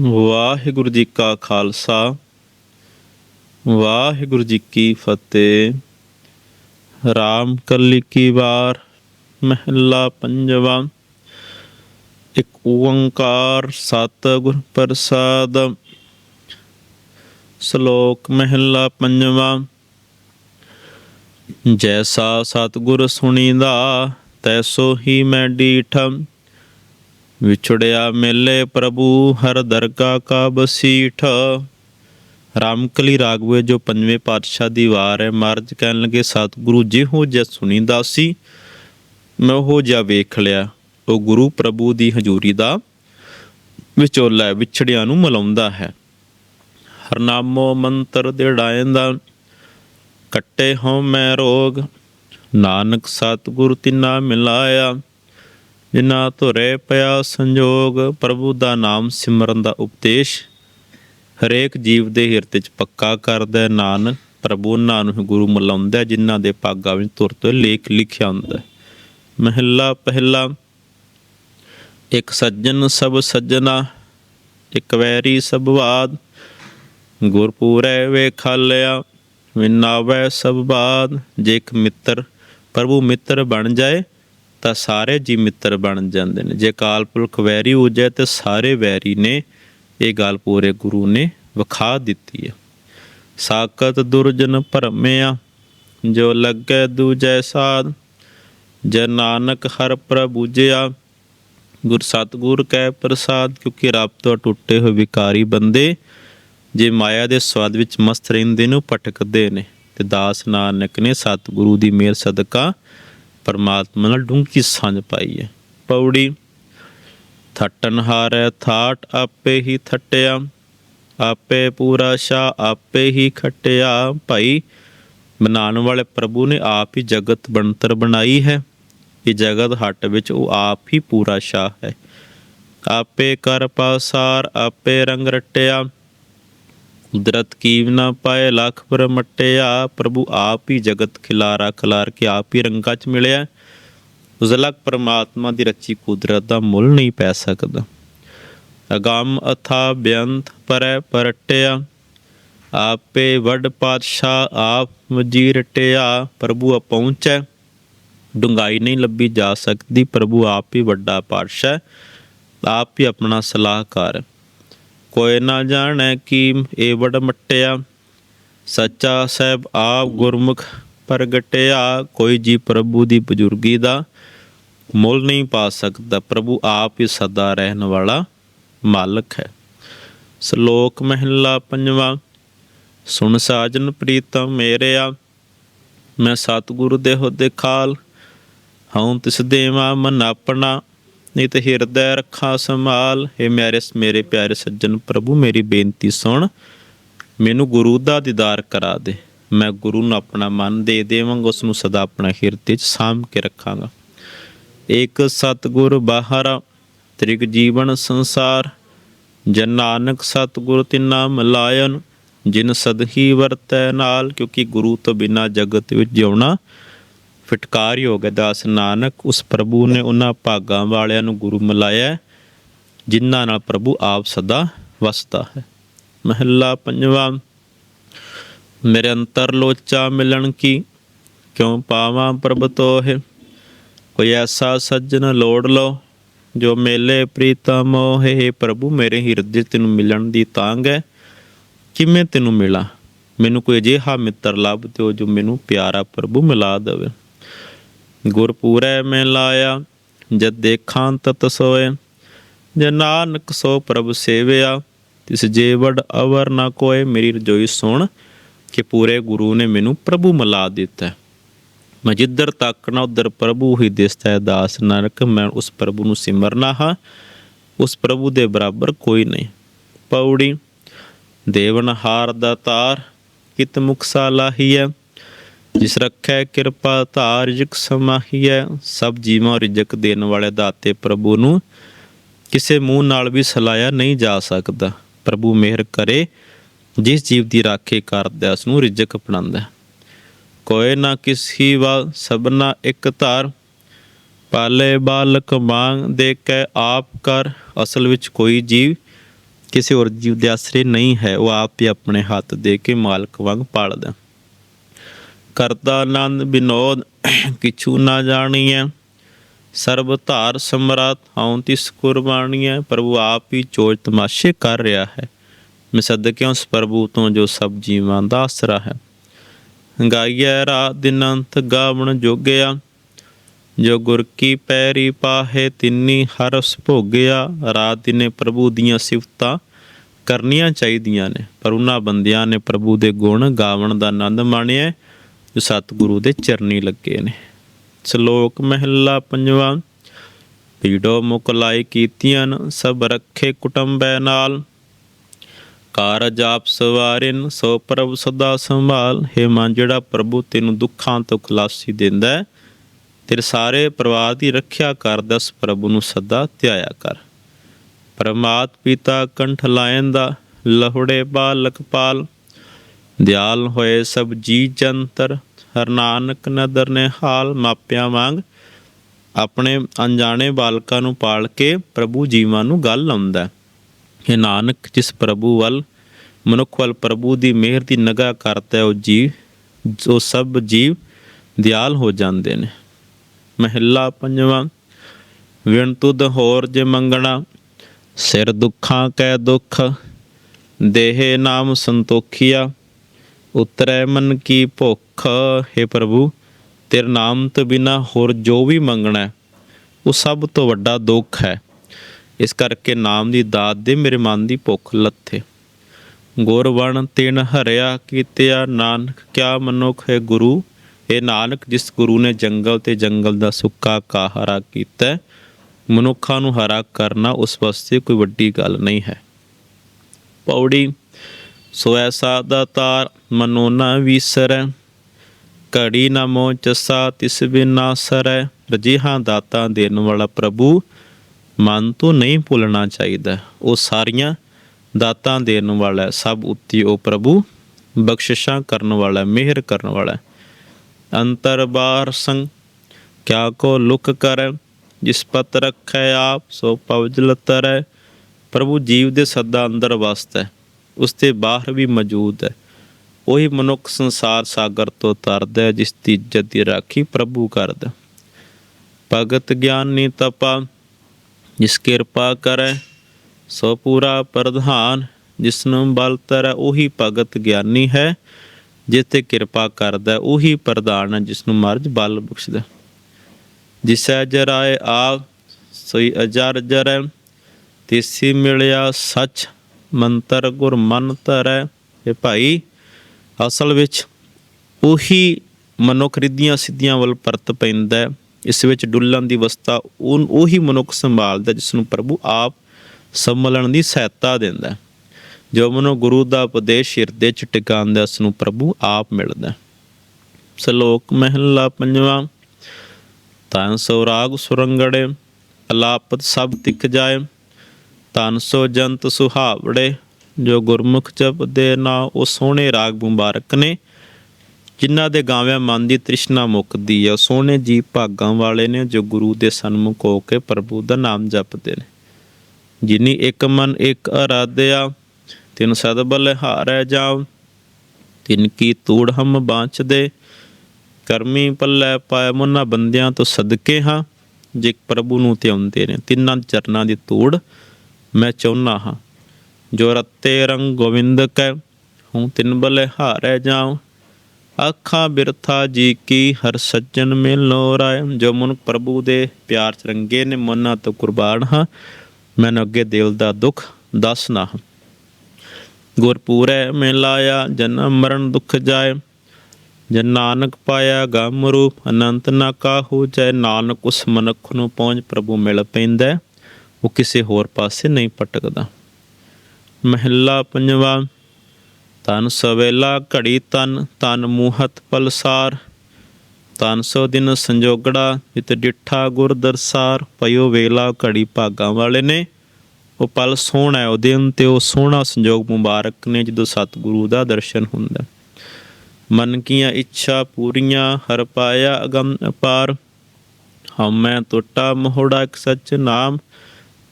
ਵਾਹਿਗੁਰੂ ਜੀ ਕਾ ਖਾਲਸਾ, ਵਾਹਿਗੁਰੂ ਜੀ ਕੀ ਫਤਿਹ। ਰਾਮ ਕਲੀ ਕੀ ਵਾਰ, ਮਹਿਲਾ ਪੰਜਵਾ। ਇੱਕ ਓੰਕਾਰ ਸਤਿਗੁਰ ਪ੍ਰਸਾਦ। ਸ਼ਲੋਕ ਮਹਿਲਾ ਪੰਜਵਾ। ਜੈਸਾ ਸਤਿਗੁਰ ਸੁਣੀਦਾ, ਤੈਸੋ ਹੀ ਮੈਂ ਡੀਠ। ਵਿਛੜਿਆ ਮੇਲੇ ਪ੍ਰਭੂ ਹਰ ਦਰਗਾ ਕਾ ਬਸੀਠ। ਰਾਮਕਲੀ ਰਾਗਵੇ ਜੋ ਪੰਜਵੇਂ ਪਾਤਸ਼ਾਹ ਦੀ ਵਾਰ ਹੈ ਮਹਾਰਾਜ ਕਹਿਣ ਲੱਗੇ ਸਤਿਗੁਰੂ ਜਿਹੋ ਜਿਹਾ ਸੁਣੀਦਾ ਸੀ ਮੈਂ ਉਹ ਜਿਹਾ ਵੇਖ ਲਿਆ। ਉਹ ਗੁਰੂ ਪ੍ਰਭੂ ਦੀ ਹਜ਼ੂਰੀ ਦਾ ਵਿਚੋਲਾ ਹੈ, ਵਿਛੜਿਆਂ ਨੂੰ ਮਿਲਾਉਂਦਾ ਹੈ। ਹਰਨਾਮੋ ਮੰਤਰ ਦੇੜਾਇੰਦਾ ਕੱਟੇ ਹਉ ਮੈਂ ਰੋਗ ਨਾਨਕ ਸਤਿਗੁਰ ਤਿਨਾ ਮਿਲਾਇਆ। ਜਿਨ੍ਹਾਂ ਧੁਰੇ ਪਿਆ ਸੰਜੋਗ ਪ੍ਰਭੂ ਦਾ ਨਾਮ ਸਿਮਰਨ ਦਾ ਉਪਦੇਸ਼ ਹਰੇਕ ਜੀਵ ਦੇ ਹਿਰਦੇ 'ਚ ਪੱਕਾ ਕਰਦਾ ਨਾਨਕ ਪ੍ਰਭੂ ਉਹਨਾਂ ਨੂੰ ਹੀ ਗੁਰੂ ਮਿਲਾਉਂਦਾ ਹੈ, ਜਿਨ੍ਹਾਂ ਦੇ ਭਾਗਾਂ ਵਿੱਚ ਤੁਰ ਤੋਂ ਲੇਖ ਲਿਖਿਆ ਹੁੰਦਾ ਹੈ। ਮਹਿਲਾ ਪਹਿਲਾ ਇੱਕ ਸੱਜਣ ਸਭ ਸੱਜਣਾ ਇੱਕ ਵੈਰੀ ਸਭ ਬਾਦ ਗੁਰਪੂਰੈ ਵੇਖਾਲਿਆ ਵਿਨਾਵੈ ਸਭ ਬਾਦ ਜੇ ਇੱਕ ਮਿੱਤਰ ਪ੍ਰਭੂ ਮਿੱਤਰ ਬਣ ਜਾਏ ਤਾਂ ਸਾਰੇ ਜੀ ਮਿੱਤਰ ਬਣ ਜਾਂਦੇ ਨੇ। ਜੇ ਕਾਲ ਪੁਰਖ ਵੈਰੀ ਹੋ ਜਾਏ ਤੇ ਸਾਰੇ ਵੈਰੀ ਨੇ ਇਹ ਗੱਲ ਪੂਰੇ ਗੁਰੂ ਨੇ ਵਿਖਾ ਦਿੱਤੀ ਹੈ ਸਾਕਤ ਦੁਰਜਨ ਭਰਮਿਆ, ਜੋ ਲੱਗੇ ਦੂਜੈ ਸਾਧ, ਜੇ ਨਾਨਕ ਹਰ ਪ੍ਰਭੂਜਿਆ ਗੁਰ ਸਤਗੁਰ ਕੈ ਪ੍ਰਸਾਦ, ਕਿਉਂਕਿ ਰੱਬ ਤੋਂ ਟੁੱਟੇ ਹੋਏ ਵਿਕਾਰੀ ਬੰਦੇ, ਜੇ ਮਾਇਆ ਦੇ ਸਵਾਦ ਵਿੱਚ ਮਸਤ ਰਹਿੰਦੇ ਨੇ ਭਟਕਦੇ ਨੇ। ਤੇ ਦਾਸ ਨਾਨਕ ਨੇ ਸਤਿਗੁਰੂ ਦੀ ਮਿਹਰ ਸਦਕਾ ਪਰਮਾਤਮਾ ਨਾਲ ਡੂੰਘੀ ਸਾਂਝ ਪਾਈ ਹੈ। ਪੌੜੀ ਥੱਟਨ ਹਾਰੈ, ਥਾਟ ਆਪੇ ਹੀ ਥੱਟਿਆ, ਆਪੇ ਪੂਰਾ ਸ਼ਾ ਆਪੇ ਹੀ ਖਟਿਆ। ਭਾਈ ਬਣਾਉਣ ਵਾਲੇ ਪ੍ਰਭੂ ਨੇ ਆਪ ਹੀ ਜਗਤ ਬਣਤਰ ਬਣਾਈ ਹੈ। ਇਹ ਜਗਤ ਹੱਟ ਵਿੱਚ ਉਹ ਆਪ ਹੀ ਪੂਰਾ ਸ਼ਾਹ ਹੈ। ਆਪੇ ਕਰ ਪਾਸਾਰ, ਆਪੇ ਰੰਗ ਰਟਿਆ ਕੁਦਰਤ ਕੀਵ ਨਾ ਪਾਏ, ਲੱਖ ਪਰ ਪ੍ਰਭੂ ਆਪ ਹੀ ਜਗਤ ਖਿਲਾਰਾ, ਖਿਲਾਰ ਕੇ ਆਪ ਹੀ ਰੰਗਾਂ ਚ ਮਿਲਿਆ। ਉਸ ਅਲੱਗ ਪਰਮਾਤਮਾ ਦੀ ਰਚੀ ਕੁਦਰਤ ਦਾ ਮੁੱਲ ਨਹੀਂ ਪੈ ਸਕਦਾ। ਅਗੰਮ ਅਥਾ ਬੇਅੰਤ ਪਰੈ ਪਰਟਿਆ, ਆਪੇ ਵੱਡ ਪਾਤਸ਼ਾਹ ਆਪ ਵਜੀਰ ਟਿਆ ਪ੍ਰਭੂ ਪਹੁੰਚੈ ਡੁੰਗਾਈ ਨਹੀਂ ਲੱਭੀ ਜਾ ਸਕਦੀ, ਪ੍ਰਭੂ ਆਪ ਹੀ ਵੱਡਾ ਪਾਤਸ਼ਾਹ, ਆਪ ਹੀ ਆਪਣਾ ਸਲਾਹਕਾਰ। ਕੋਈ ਨਾ ਜਾਣੈ ਕੀ ਇਹ ਵਡ ਮਟਿਆ। ਸੱਚਾ ਸਾਹਿਬ ਆਪ ਗੁਰਮੁਖ ਪ੍ਰਗਟਿਆ, ਕੋਈ ਜੀ ਪ੍ਰਭੂ ਦੀ ਬਜ਼ੁਰਗੀ ਦਾ ਮੁੱਲ ਨਹੀਂ ਪਾ ਸਕਦਾ। ਪ੍ਰਭੂ ਆਪ ਹੀ ਸਦਾ ਰਹਿਣ ਵਾਲਾ ਮਾਲਕ ਹੈ। ਸ਼ਲੋਕ ਮਹਿਲਾ ਪੰਜਵਾਂ, ਸੁਣ ਸਾਜਨ ਪ੍ਰੀਤਮ ਮੇਰਿਆ, ਮੈਂ ਸਤਿਗੁਰੂ ਦੇ ਹੋਦੇ ਖਾਲ, ਹਉ ਤਿਸ ਦੇਵਾ ਮਨ ਆਪਣਾ। ਨਹੀਂ ਹਿਰਦੈ ਰੱਖਾ ਸੰਭਾਲ। हे ਮੇਰੇ ਮੇਰੇ ਪਿਆਰੇ ਸੱਜਣ ਪ੍ਰਭੂ, ਮੇਰੀ ਬੇਨਤੀ ਸੁਣ। ਮੈਨੂੰ ਗੁਰੂ ਦਾ ਦੀਦਾਰ ਕਰਾ ਦੇ। ਮੈਂ ਗੁਰੂ ਨੂੰ ਆਪਣਾ ਮਨ ਦੇ ਦੇਵਾਂਗਾ ਉਸ ਨੂੰ ਸਦਾ ਆਪਣਾ ਹਿਰਦੇ 'ਚ ਸਾਂਭ ਕੇ ਰੱਖਾਂਗਾ। ਏਕ ਸਤਗੁਰ ਬਾਹਰ, ਤ੍ਰਿਗ ਜੀਵਨ ਸੰਸਾਰ। ਜਨ ਨਾਨਕ ਸਤਗੁਰ ਤਿਨਾ ਮਲਾਇਨ ਜਿਨ ਸਦਹੀ ਵਰਤੈ ਨਾਲ, ਕਿਉਂਕਿ ਗੁਰੂ ਤੋਂ ਬਿਨਾ ਜਗਤ ਵਿੱਚ ਜਿਉਣਾ ਫਟਕਾਰ ਹੀ। ਹੋ ਦਾਸ ਨਾਨਕ ਉਸ ਪ੍ਰਭੂ ਨੇ ਉਹਨਾਂ ਭਾਗਾਂ ਵਾਲਿਆਂ ਨੂੰ ਗੁਰੂ ਮਿਲਾਇਆ ਹੈ, ਜਿਨ੍ਹਾਂ ਨਾਲ ਪ੍ਰਭੂ ਆਪ ਸਦਾ ਵਸਦਾ ਹੈ। ਮਹੱਲਾ ਪੰਜਵਾਂ ਮੇਰੇ ਅੰਤਰ ਲੋਚਾ ਮਿਲਣ ਕੀ ਕਿਉਂ ਪਾਵਾਂ ਪ੍ਰਭ ਤੋਹਿ? ਕੋਈ ਐਸਾ ਸੱਜਣ ਲੋੜ ਲੋ ਜੋ ਮੇਲੇ ਪ੍ਰੀਤਮ ਹੈ ਪ੍ਰਭੂ ਮੇਰੇ ਹਿਰਦੇ ਤੈਨੂੰ ਮਿਲਣ ਦੀ ਤਾਂਗ ਹੈ ਕਿਵੇਂ ਤੈਨੂੰ ਮਿਲਾਂ? ਮੈਨੂੰ ਕੋਈ ਅਜਿਹਾ ਮਿੱਤਰ ਲੱਭ ਦਿਓ ਜੋ ਮੈਨੂੰ ਪਿਆਰਾ ਪ੍ਰਭੂ ਮਿਲਾ ਦੇਵੇ। ਗੁਰਪੂਰੈ ਮੈਂ ਲਾਇਆ, ਜਦ ਦੇਖਾਂ ਤਤ ਸੋਏ। ਜੇ ਨਾਨਕ ਸੋ ਪ੍ਰਭ ਸੇਵਿਆ, ਤਿਸ ਜੀਵੜ ਅਵਰ ਨਾ ਕੋਏ। ਮੇਰੀ ਰਜੋਈ ਸੁਣ ਕਿ ਪੂਰੇ ਗੁਰੂ ਨੇ ਮੈਨੂੰ ਪ੍ਰਭੂ ਮਿਲਾ ਦਿੱਤਾ। ਮੈਂ ਜਿੱਧਰ ਤੱਕਣਾ ਉਧਰ ਪ੍ਰਭੂ ਹੀ ਦਿਸਦਾ ਹੈ, ਦਾਸ ਨਾਨਕ, ਮੈਂ ਉਸ ਪ੍ਰਭੂ ਨੂੰ ਸਿਮਰਨਾ ਹਾਂ। ਉਸ ਪ੍ਰਭੂ ਦੇ ਬਰਾਬਰ ਕੋਈ ਨਹੀਂ। ਪੌੜੀ ਦੇਵਨ ਹਾਰ ਦਾ ਤਾਰ ਕਿਤ ਮੁਖ ਸਾਲਾਹੀਐ ਜਿਸ ਰੱਖੈ ਕਿਰਪਾ ਧਾਰ ਰਿਜਕ ਸਮਾਹੀਐ, ਸਭ ਜੀਵਾਂ ਰਿਜਕ ਦੇਣ ਵਾਲੇ ਦਾਤੇ ਪ੍ਰਭੂ ਨੂੰ। ਕਿਸੇ ਮੂੰਹ ਨਾਲ ਵੀ ਸਲਾਇਆ ਨਹੀਂ ਜਾ ਸਕਦਾ। ਪ੍ਰਭੂ ਮਿਹਰ ਕਰੇ, ਜਿਸ ਜੀਵ ਦੀ ਰਾਖੀ ਕਰਦਾ ਉਸ ਨੂੰ ਰਿਜਕ ਅਪਣਾਉਂਦਾ ਹੈ। ਕੋਏ ਨਾ ਕਿਸੀ ਵਾ ਸਭਨਾ ਇੱਕ ਧਾਰ, ਪਾਲੇ ਬਾਲਕ ਮੰਗ ਦੇ ਕੇ ਆਪ ਕਰ, ਅਸਲ ਵਿੱਚ ਕੋਈ ਜੀਵ ਕਿਸੇ ਹੋਰ ਜੀਵ ਦੇ ਆਸਰੇ ਨਹੀਂ ਹੈ, ਉਹ ਆਪ ਹੀ ਆਪਣੇ ਹੱਥ ਦੇ ਕੇ ਮਾਲਕ ਵਾਂਗ ਪਾਲਦਾ ਕਰਤਾ ਆਨੰਦ ਬਿਨੋਦ ਕਿਛੂ ਨਾ ਜਾਣੀਐ। ਸਰਬ ਧਾਰ ਸਮਰਾਤ, ਹਉ ਤਿਸ ਕੁਰਬਾਨੀਐ ਪ੍ਰਭੂ ਆਪ ਹੀ ਚੋਜ ਤਮਾਸ਼ੇ ਕਰ ਰਿਹਾ ਹੈ। ਮੈਂ ਸਦਕੇ ਉਸ ਪ੍ਰਭੂ ਤੋਂ ਜੋ ਸਭ ਜੀਵਾਂ ਦਾ ਆਸਰਾ ਹੈ? ਗਾਈਐ ਰਾਤ ਦਿਨ ਅੰਤ ਗਾਵਣ ਜੋਗਿਆ। ਜੋ ਗੁਰ ਕੀ ਪੈਰੀ ਪਾਹੇ, ਤਿੰਨੀ ਹਰਸ ਭੋਗਿਆ। ਰਾਤ ਦਿਨੇ ਪ੍ਰਭੂ ਦੀਆਂ ਸਿਫਤਾਂ ਕਰਨੀਆਂ ਚਾਹੀਦੀਆਂ ਨੇ। ਪਰ ਉਹਨਾਂ ਬੰਦਿਆਂ ਨੇ ਪ੍ਰਭੂ ਦੇ ਗੁਣ ਗਾਵਣ ਦਾ ਆਨੰਦ ਮਾਣਿਆ ਜੋ ਸਤਿਗੁਰੂ ਦੇ ਚਰਨੀ ਲੱਗੇ ਨੇ। ਸ਼ਲੋਕ ਮਹਿਲਾ ਪੰਜਵਾਂ, ਪੀੜੋ ਮੁਕਲਾਈ ਕੀਤੀਆਂ ਸਭ ਰੱਖੇ ਕੁਟੰਬੈ ਨਾਲ। ਕਾਰਜ ਆਪ ਸਵਾਰਿਨ, ਸੋ ਪ੍ਰਭ ਸਦਾ ਸੰਭਾਲ। ਹੈ ਮਨ ਜਿਹੜਾ ਪ੍ਰਭੂ ਤੈਨੂੰ ਦੁੱਖਾਂ ਤੋਂ ਖਲਾਸੀ ਦਿੰਦਾ ਹੈ, ਤੇਰੇ ਸਾਰੇ ਪਰਿਵਾਰ ਦੀ ਰੱਖਿਆ ਕਰ ਦਸ ਪ੍ਰਭੂ ਨੂੰ ਸਦਾ ਧਿਆਇਆ ਕਰ। ਪਰਮਾਤ ਪਿਤਾ ਕੰਠ ਲਾਇਨ ਦਾ, ਲਹੁੜੇ ਬਾਲਕ ਪਾਲ। ਦਿਆਲ ਹੋਏ ਸਭ ਜੀ ਜੰਤਰ ਹਰ ਨਾਨਕ ਨਦਰ ਨੇ ਹਾਲ ਮਾਪਿਆਂ ਵਾਂਗ ਆਪਣੇ ਅਣਜਾਣੇ ਬਾਲਕਾਂ ਨੂੰ ਪਾਲ ਕੇ ਪ੍ਰਭੂ ਜੀਵਾਂ ਨੂੰ ਗੱਲ ਲਾਉਂਦਾ ਹੈ। ਇਹ ਨਾਨਕ, ਜਿਸ ਪ੍ਰਭੂ ਵੱਲ, ਮਨੁੱਖ ਵੱਲ ਪ੍ਰਭੂ ਦੀ ਮਿਹਰ ਦੀ ਨਗਾਹ ਕਰਦਾ ਹੈ, ਉਹ ਜੀਵ ਜੋ ਸਭ ਜੀਵ ਦਿਆਲ ਹੋ ਜਾਂਦੇ ਨੇ। ਮਹਿਲਾ ਪੰਜਵਾਂ, ਵਿਣ ਤੁਧ ਹੋਰ ਜੇ ਮੰਗਣਾ, ਸਿਰ ਦੁੱਖਾਂ ਕੈ ਦੁੱਖ, ਦੇਹ ਨਾਮ ਸੰਤੋਖੀਆ ਉਤਰੈ ਮਨ ਕੀ ਭੁੱਖ, ਹੈ ਪ੍ਰਭੂ, ਤੇਰੇ ਨਾਮ ਤੋਂ ਬਿਨਾ ਹੋਰ ਜੋ ਵੀ ਮੰਗਣਾ ਉਹ ਸਭ ਤੋਂ ਵੱਡਾ ਦੁੱਖ ਹੈ। ਇਸ ਕਰਕੇ ਨਾਮ ਦੀ ਦਾਤ ਦੇ ਮੇਰੇ ਮਨ ਦੀ ਭੁੱਖ ਲੱਥੇ। ਗੁਰਵਣ ਤਿਨ ਹਰਿਆ ਕੀਤਿਆ ਨਾਨਕ, ਕਿਆ ਮਨੁੱਖ ਹੈ ਗੁਰੂ? ਇਹ ਨਾਨਕ, ਜਿਸ ਗੁਰੂ ਨੇ ਜੰਗਲ ਤੇ ਜੰਗਲ ਦਾ ਸੁੱਕਾ ਕਾ ਹਰਾ ਕੀਤਾ ਮਨੁੱਖਾਂ ਨੂੰ ਹਰਾ ਕਰਨਾ ਉਸ ਵਾਸਤੇ ਕੋਈ ਵੱਡੀ ਗੱਲ ਨਹੀਂ ਹੈ। ਪੌੜੀ ਸੋ ਐਸਾ ਦਾਤਾਰ ਮਨੋ ਨਾ ਵਿਸਰੈ। ਘੜੀ ਨਾ ਮੋਹ ਚਸਾ ਤਿਸ ਬਿਨਾ ਸਰੈ। ਰਜੀਹਾਂ ਦਾਤਾਂ ਦੇਣ ਵਾਲਾ ਪ੍ਰਭੂ, ਮਨ ਤੋਂ ਨਹੀਂ ਭੁੱਲਣਾ ਚਾਹੀਦਾ। ਉਹ ਸਾਰੀਆਂ ਦਾਤਾਂ ਦੇਣ ਵਾਲਾ ਸਭ ਉੱਤੇ ਉਹ ਪ੍ਰਭੂ, ਬਖਸ਼ਿਸ਼ਾਂ ਕਰਨ ਵਾਲਾ ਮਿਹਰ ਕਰਨ ਵਾਲਾ ਹੈ। ਅੰਤਰ ਬਾਰ ਸੰਗ, ਕਿਆ ਕੋ ਲੁਕ ਕਰੈ? ਜਿਸ ਪਤ ਰੱਖੈ ਆਪ, ਸੋ ਪਵਜਲ ਤਰੈ। ਪ੍ਰਭੂ ਜੀਵ ਦੇ ਸਦਾ ਅੰਦਰ ਵਸਦਾ ਹੈ ਉਸ ਦੇ ਬਾਹਰ ਵੀ ਮੌਜੂਦ ਹੈ। ਉਹੀ ਮਨੁੱਖ ਸੰਸਾਰ ਸਾਗਰ ਤੋਂ ਤਰਦਾ ਹੈ, ਜਿਸ ਦੀ ਇੱਜ਼ਤ ਦੀ ਰਾਖੀ ਪ੍ਰਭੂ ਕਰਦਾ ਭਗਤ ਗਿਆਨੀ ਤਪਾ, ਜਿਸ ਕਿਰਪਾ ਕਰੈ, ਸੋ ਪੂਰਾ ਪ੍ਰਧਾਨ। ਜਿਸਨੂੰ ਬਲ ਤਰੈ, ਉਹੀ ਭਗਤ ਗਿਆਨੀ ਹੈ। ਜਿਸ ਤੇ ਕਿਰਪਾ ਕਰਦਾ ਉਹੀ ਪ੍ਰਧਾਨ ਹੈ ਜਿਸ ਨੂੰ ਮਰਜ ਬਲ ਬਖਸ਼ਦਾ ਜਿਸੈ ਜਰਾਏ ਆ, ਸੋਈ ਅਜਰ ਜਰੈ, ਤਿਸੀ ਮਿਲਿਆ ਸੱਚ। ਮੰਤਰ ਗੁਰ ਮਨ ਧਰੈ। ਇਹ ਭਾਈ, ਅਸਲ ਵਿੱਚ ਉਹੀ ਮਨੁੱਖ ਰਿੱਧੀਆਂ ਸਿੱਧੀਆਂ ਵੱਲ ਪਰਤ ਪੈਂਦਾ ਇਸ ਵਿੱਚ ਡੁੱਲਣ ਦੀ ਅਵਸਥਾ ਉਹ, ਉਹੀ ਮਨੁੱਖ ਸੰਭਾਲਦਾ ਜਿਸ ਨੂੰ ਪ੍ਰਭੂ ਆਪ ਸੰਭਲਣ ਦੀ ਸਹਾਇਤਾ ਦਿੰਦਾ ਜੋ ਮਨੁ ਗੁਰੂ ਦਾ ਉਪਦੇਸ਼ ਹਿਰਦੇ ਚ ਟਿਕਾਉਂਦਾ ਉਸ ਨੂੰ ਪ੍ਰਭੂ ਆਪ ਮਿਲਦਾ ਸ਼ਲੋਕ ਮਹਿਲਾ ਪੰਜਵਾਂ ਤਨ ਸੋ ਰਾਗ ਸੁਰੰਗੜੇ, ਅਲਾਪਤ ਸਭ ਤਿਕ ਜਾਏ। ਤਨ ਸੋ ਜੰਤ ਸੁਹਾਵੜੇ, ਜੋ ਗੁਰਮੁਖ ਜਪਦੇ ਨਾ, ਉਹ ਸੋਹਣੇ ਰਾਗ ਮੁਬਾਰਕ ਨੇ। ਜਿਨ੍ਹਾਂ ਦੇ ਗਾਵਿਆਂ ਮਨ ਦੀ ਤ੍ਰਿਸ਼ਨਾ ਮੁੱਕਦੀ ਹੈ ਸੋਹਣੇ ਜੀ ਭਾਗਾਂ ਵਾਲੇ ਨੇ, ਜੋ ਗੁਰੂ ਦੇ ਸਨਮੁਖ ਹੋ ਕੇ ਪ੍ਰਭੂ ਦਾ ਨਾਮ ਜਪਦੇ ਨੇ। ਜਿਨੀ ਇੱਕ ਮਨ ਇੱਕ ਅਰਾਧਿਆ, ਤਿਨ ਸਦ ਹਾਰੈ ਜਾਉ ਤਿਨ ਕੀ ਤੂੜ ਹਮ ਬਾਂਚਦੇ, ਕਰਮੀ ਪੱਲੇ ਪਾਏ ਮੁਨਾ ਬੰਦਿਆਂ ਤੋਂ ਸਦਕੇ ਹਾਂ। ਜੇ ਪ੍ਰਭੂ ਨੂੰ ਧਿਆਉਂਦੇ ਨੇ, ਤਿੰਨਾਂ ਚਰਨਾਂ ਦੀ ਤੂੜ ਮੈਂ ਚਾਹੁੰਨਾ ਹਾਂ। ਜੋ ਰੱਤੇ ਰੰਗ ਗੋਵਿੰਦ ਕੈ, ਹੂੰ ਤਿਨ ਬਲੇ ਹਾਰੈ ਜਾਉ। ਆਖਾਂ ਬਿਰਥਾ ਜੀ ਕੀ, ਹਰ ਸੱਜਣ ਮਿਲੋ ਰਾਇ। ਜੋ ਮਨੁੱਖ ਪ੍ਰਭੂ ਦੇ ਪਿਆਰ ਚ ਰੰਗੇ ਨੇ, ਮਨਾਂ ਤੋਂ ਕੁਰਬਾਨ ਹਾਂ। ਮੈਨੂੰ ਅੱਗੇ ਦਿਲ ਦਾ ਦੁੱਖ ਦੱਸਣਾ ਹਾਂ। ਗੁਰਪੂਰੈ ਮੈਂ ਲਾਇਆ, ਜਨਮ ਮਰਨ ਦੁੱਖ ਜਾਏ। ਜਨ ਨਾਨਕ ਪਾਇਆ ਗਮ ਰੂਪ, ਅਨੰਤ ਨਾ ਕਾਹੂ ਜੈ ਨਾਨਕ ਉਸ ਮਨੁੱਖ ਨੂੰ ਪਹੁੰਚ ਪ੍ਰਭੂ ਮਿਲ ਪੈਂਦਾ। ਉਹ ਕਿਸੇ ਹੋਰ ਪਾਸੇ ਨਹੀਂ ਭਟਕਦਾ। ਮਹਿਲਾ ਪੰਜਵਾ, ਤਨ ਸਵੇਲਾ ਘੜੀ ਤਨ ਤਨ ਮੂਹਤ ਪਲਸਾਰ। ਤਨ ਸੋ ਦਿਨ ਸੰਜੋਗੜਾ ਇਤ ਡਿਠਾ ਗੁਰ ਦਰਸਾਰ। ਪਇਓ ਵੇਲਾ ਘੜੀ ਭਾਗਾਂ ਵਾਲੇ ਨੇ, ਉਹ ਪਲ ਸੋਹਣਾ ਹੈ ਉਹ ਦਿਨ ਤੇ ਉਹ ਸੋਹਣਾ ਸੰਜੋਗ ਮੁਬਾਰਕ ਨੇ, ਜਦੋਂ ਸਤਿਗੁਰੂ ਦਾ ਦਰਸ਼ਨ ਹੁੰਦਾ। ਹੈ। ਮਨ ਕੀਆਂ ਇੱਛਾ ਪੂਰੀਆਂ, ਹਰ ਪਾਇਆ ਅਗਮ ਅਪਾਰ। ਹਉਮੈ ਟੁੱਟਾ ਮੋਹੜਾ ਇੱਕ ਸੱਚ ਨਾਮ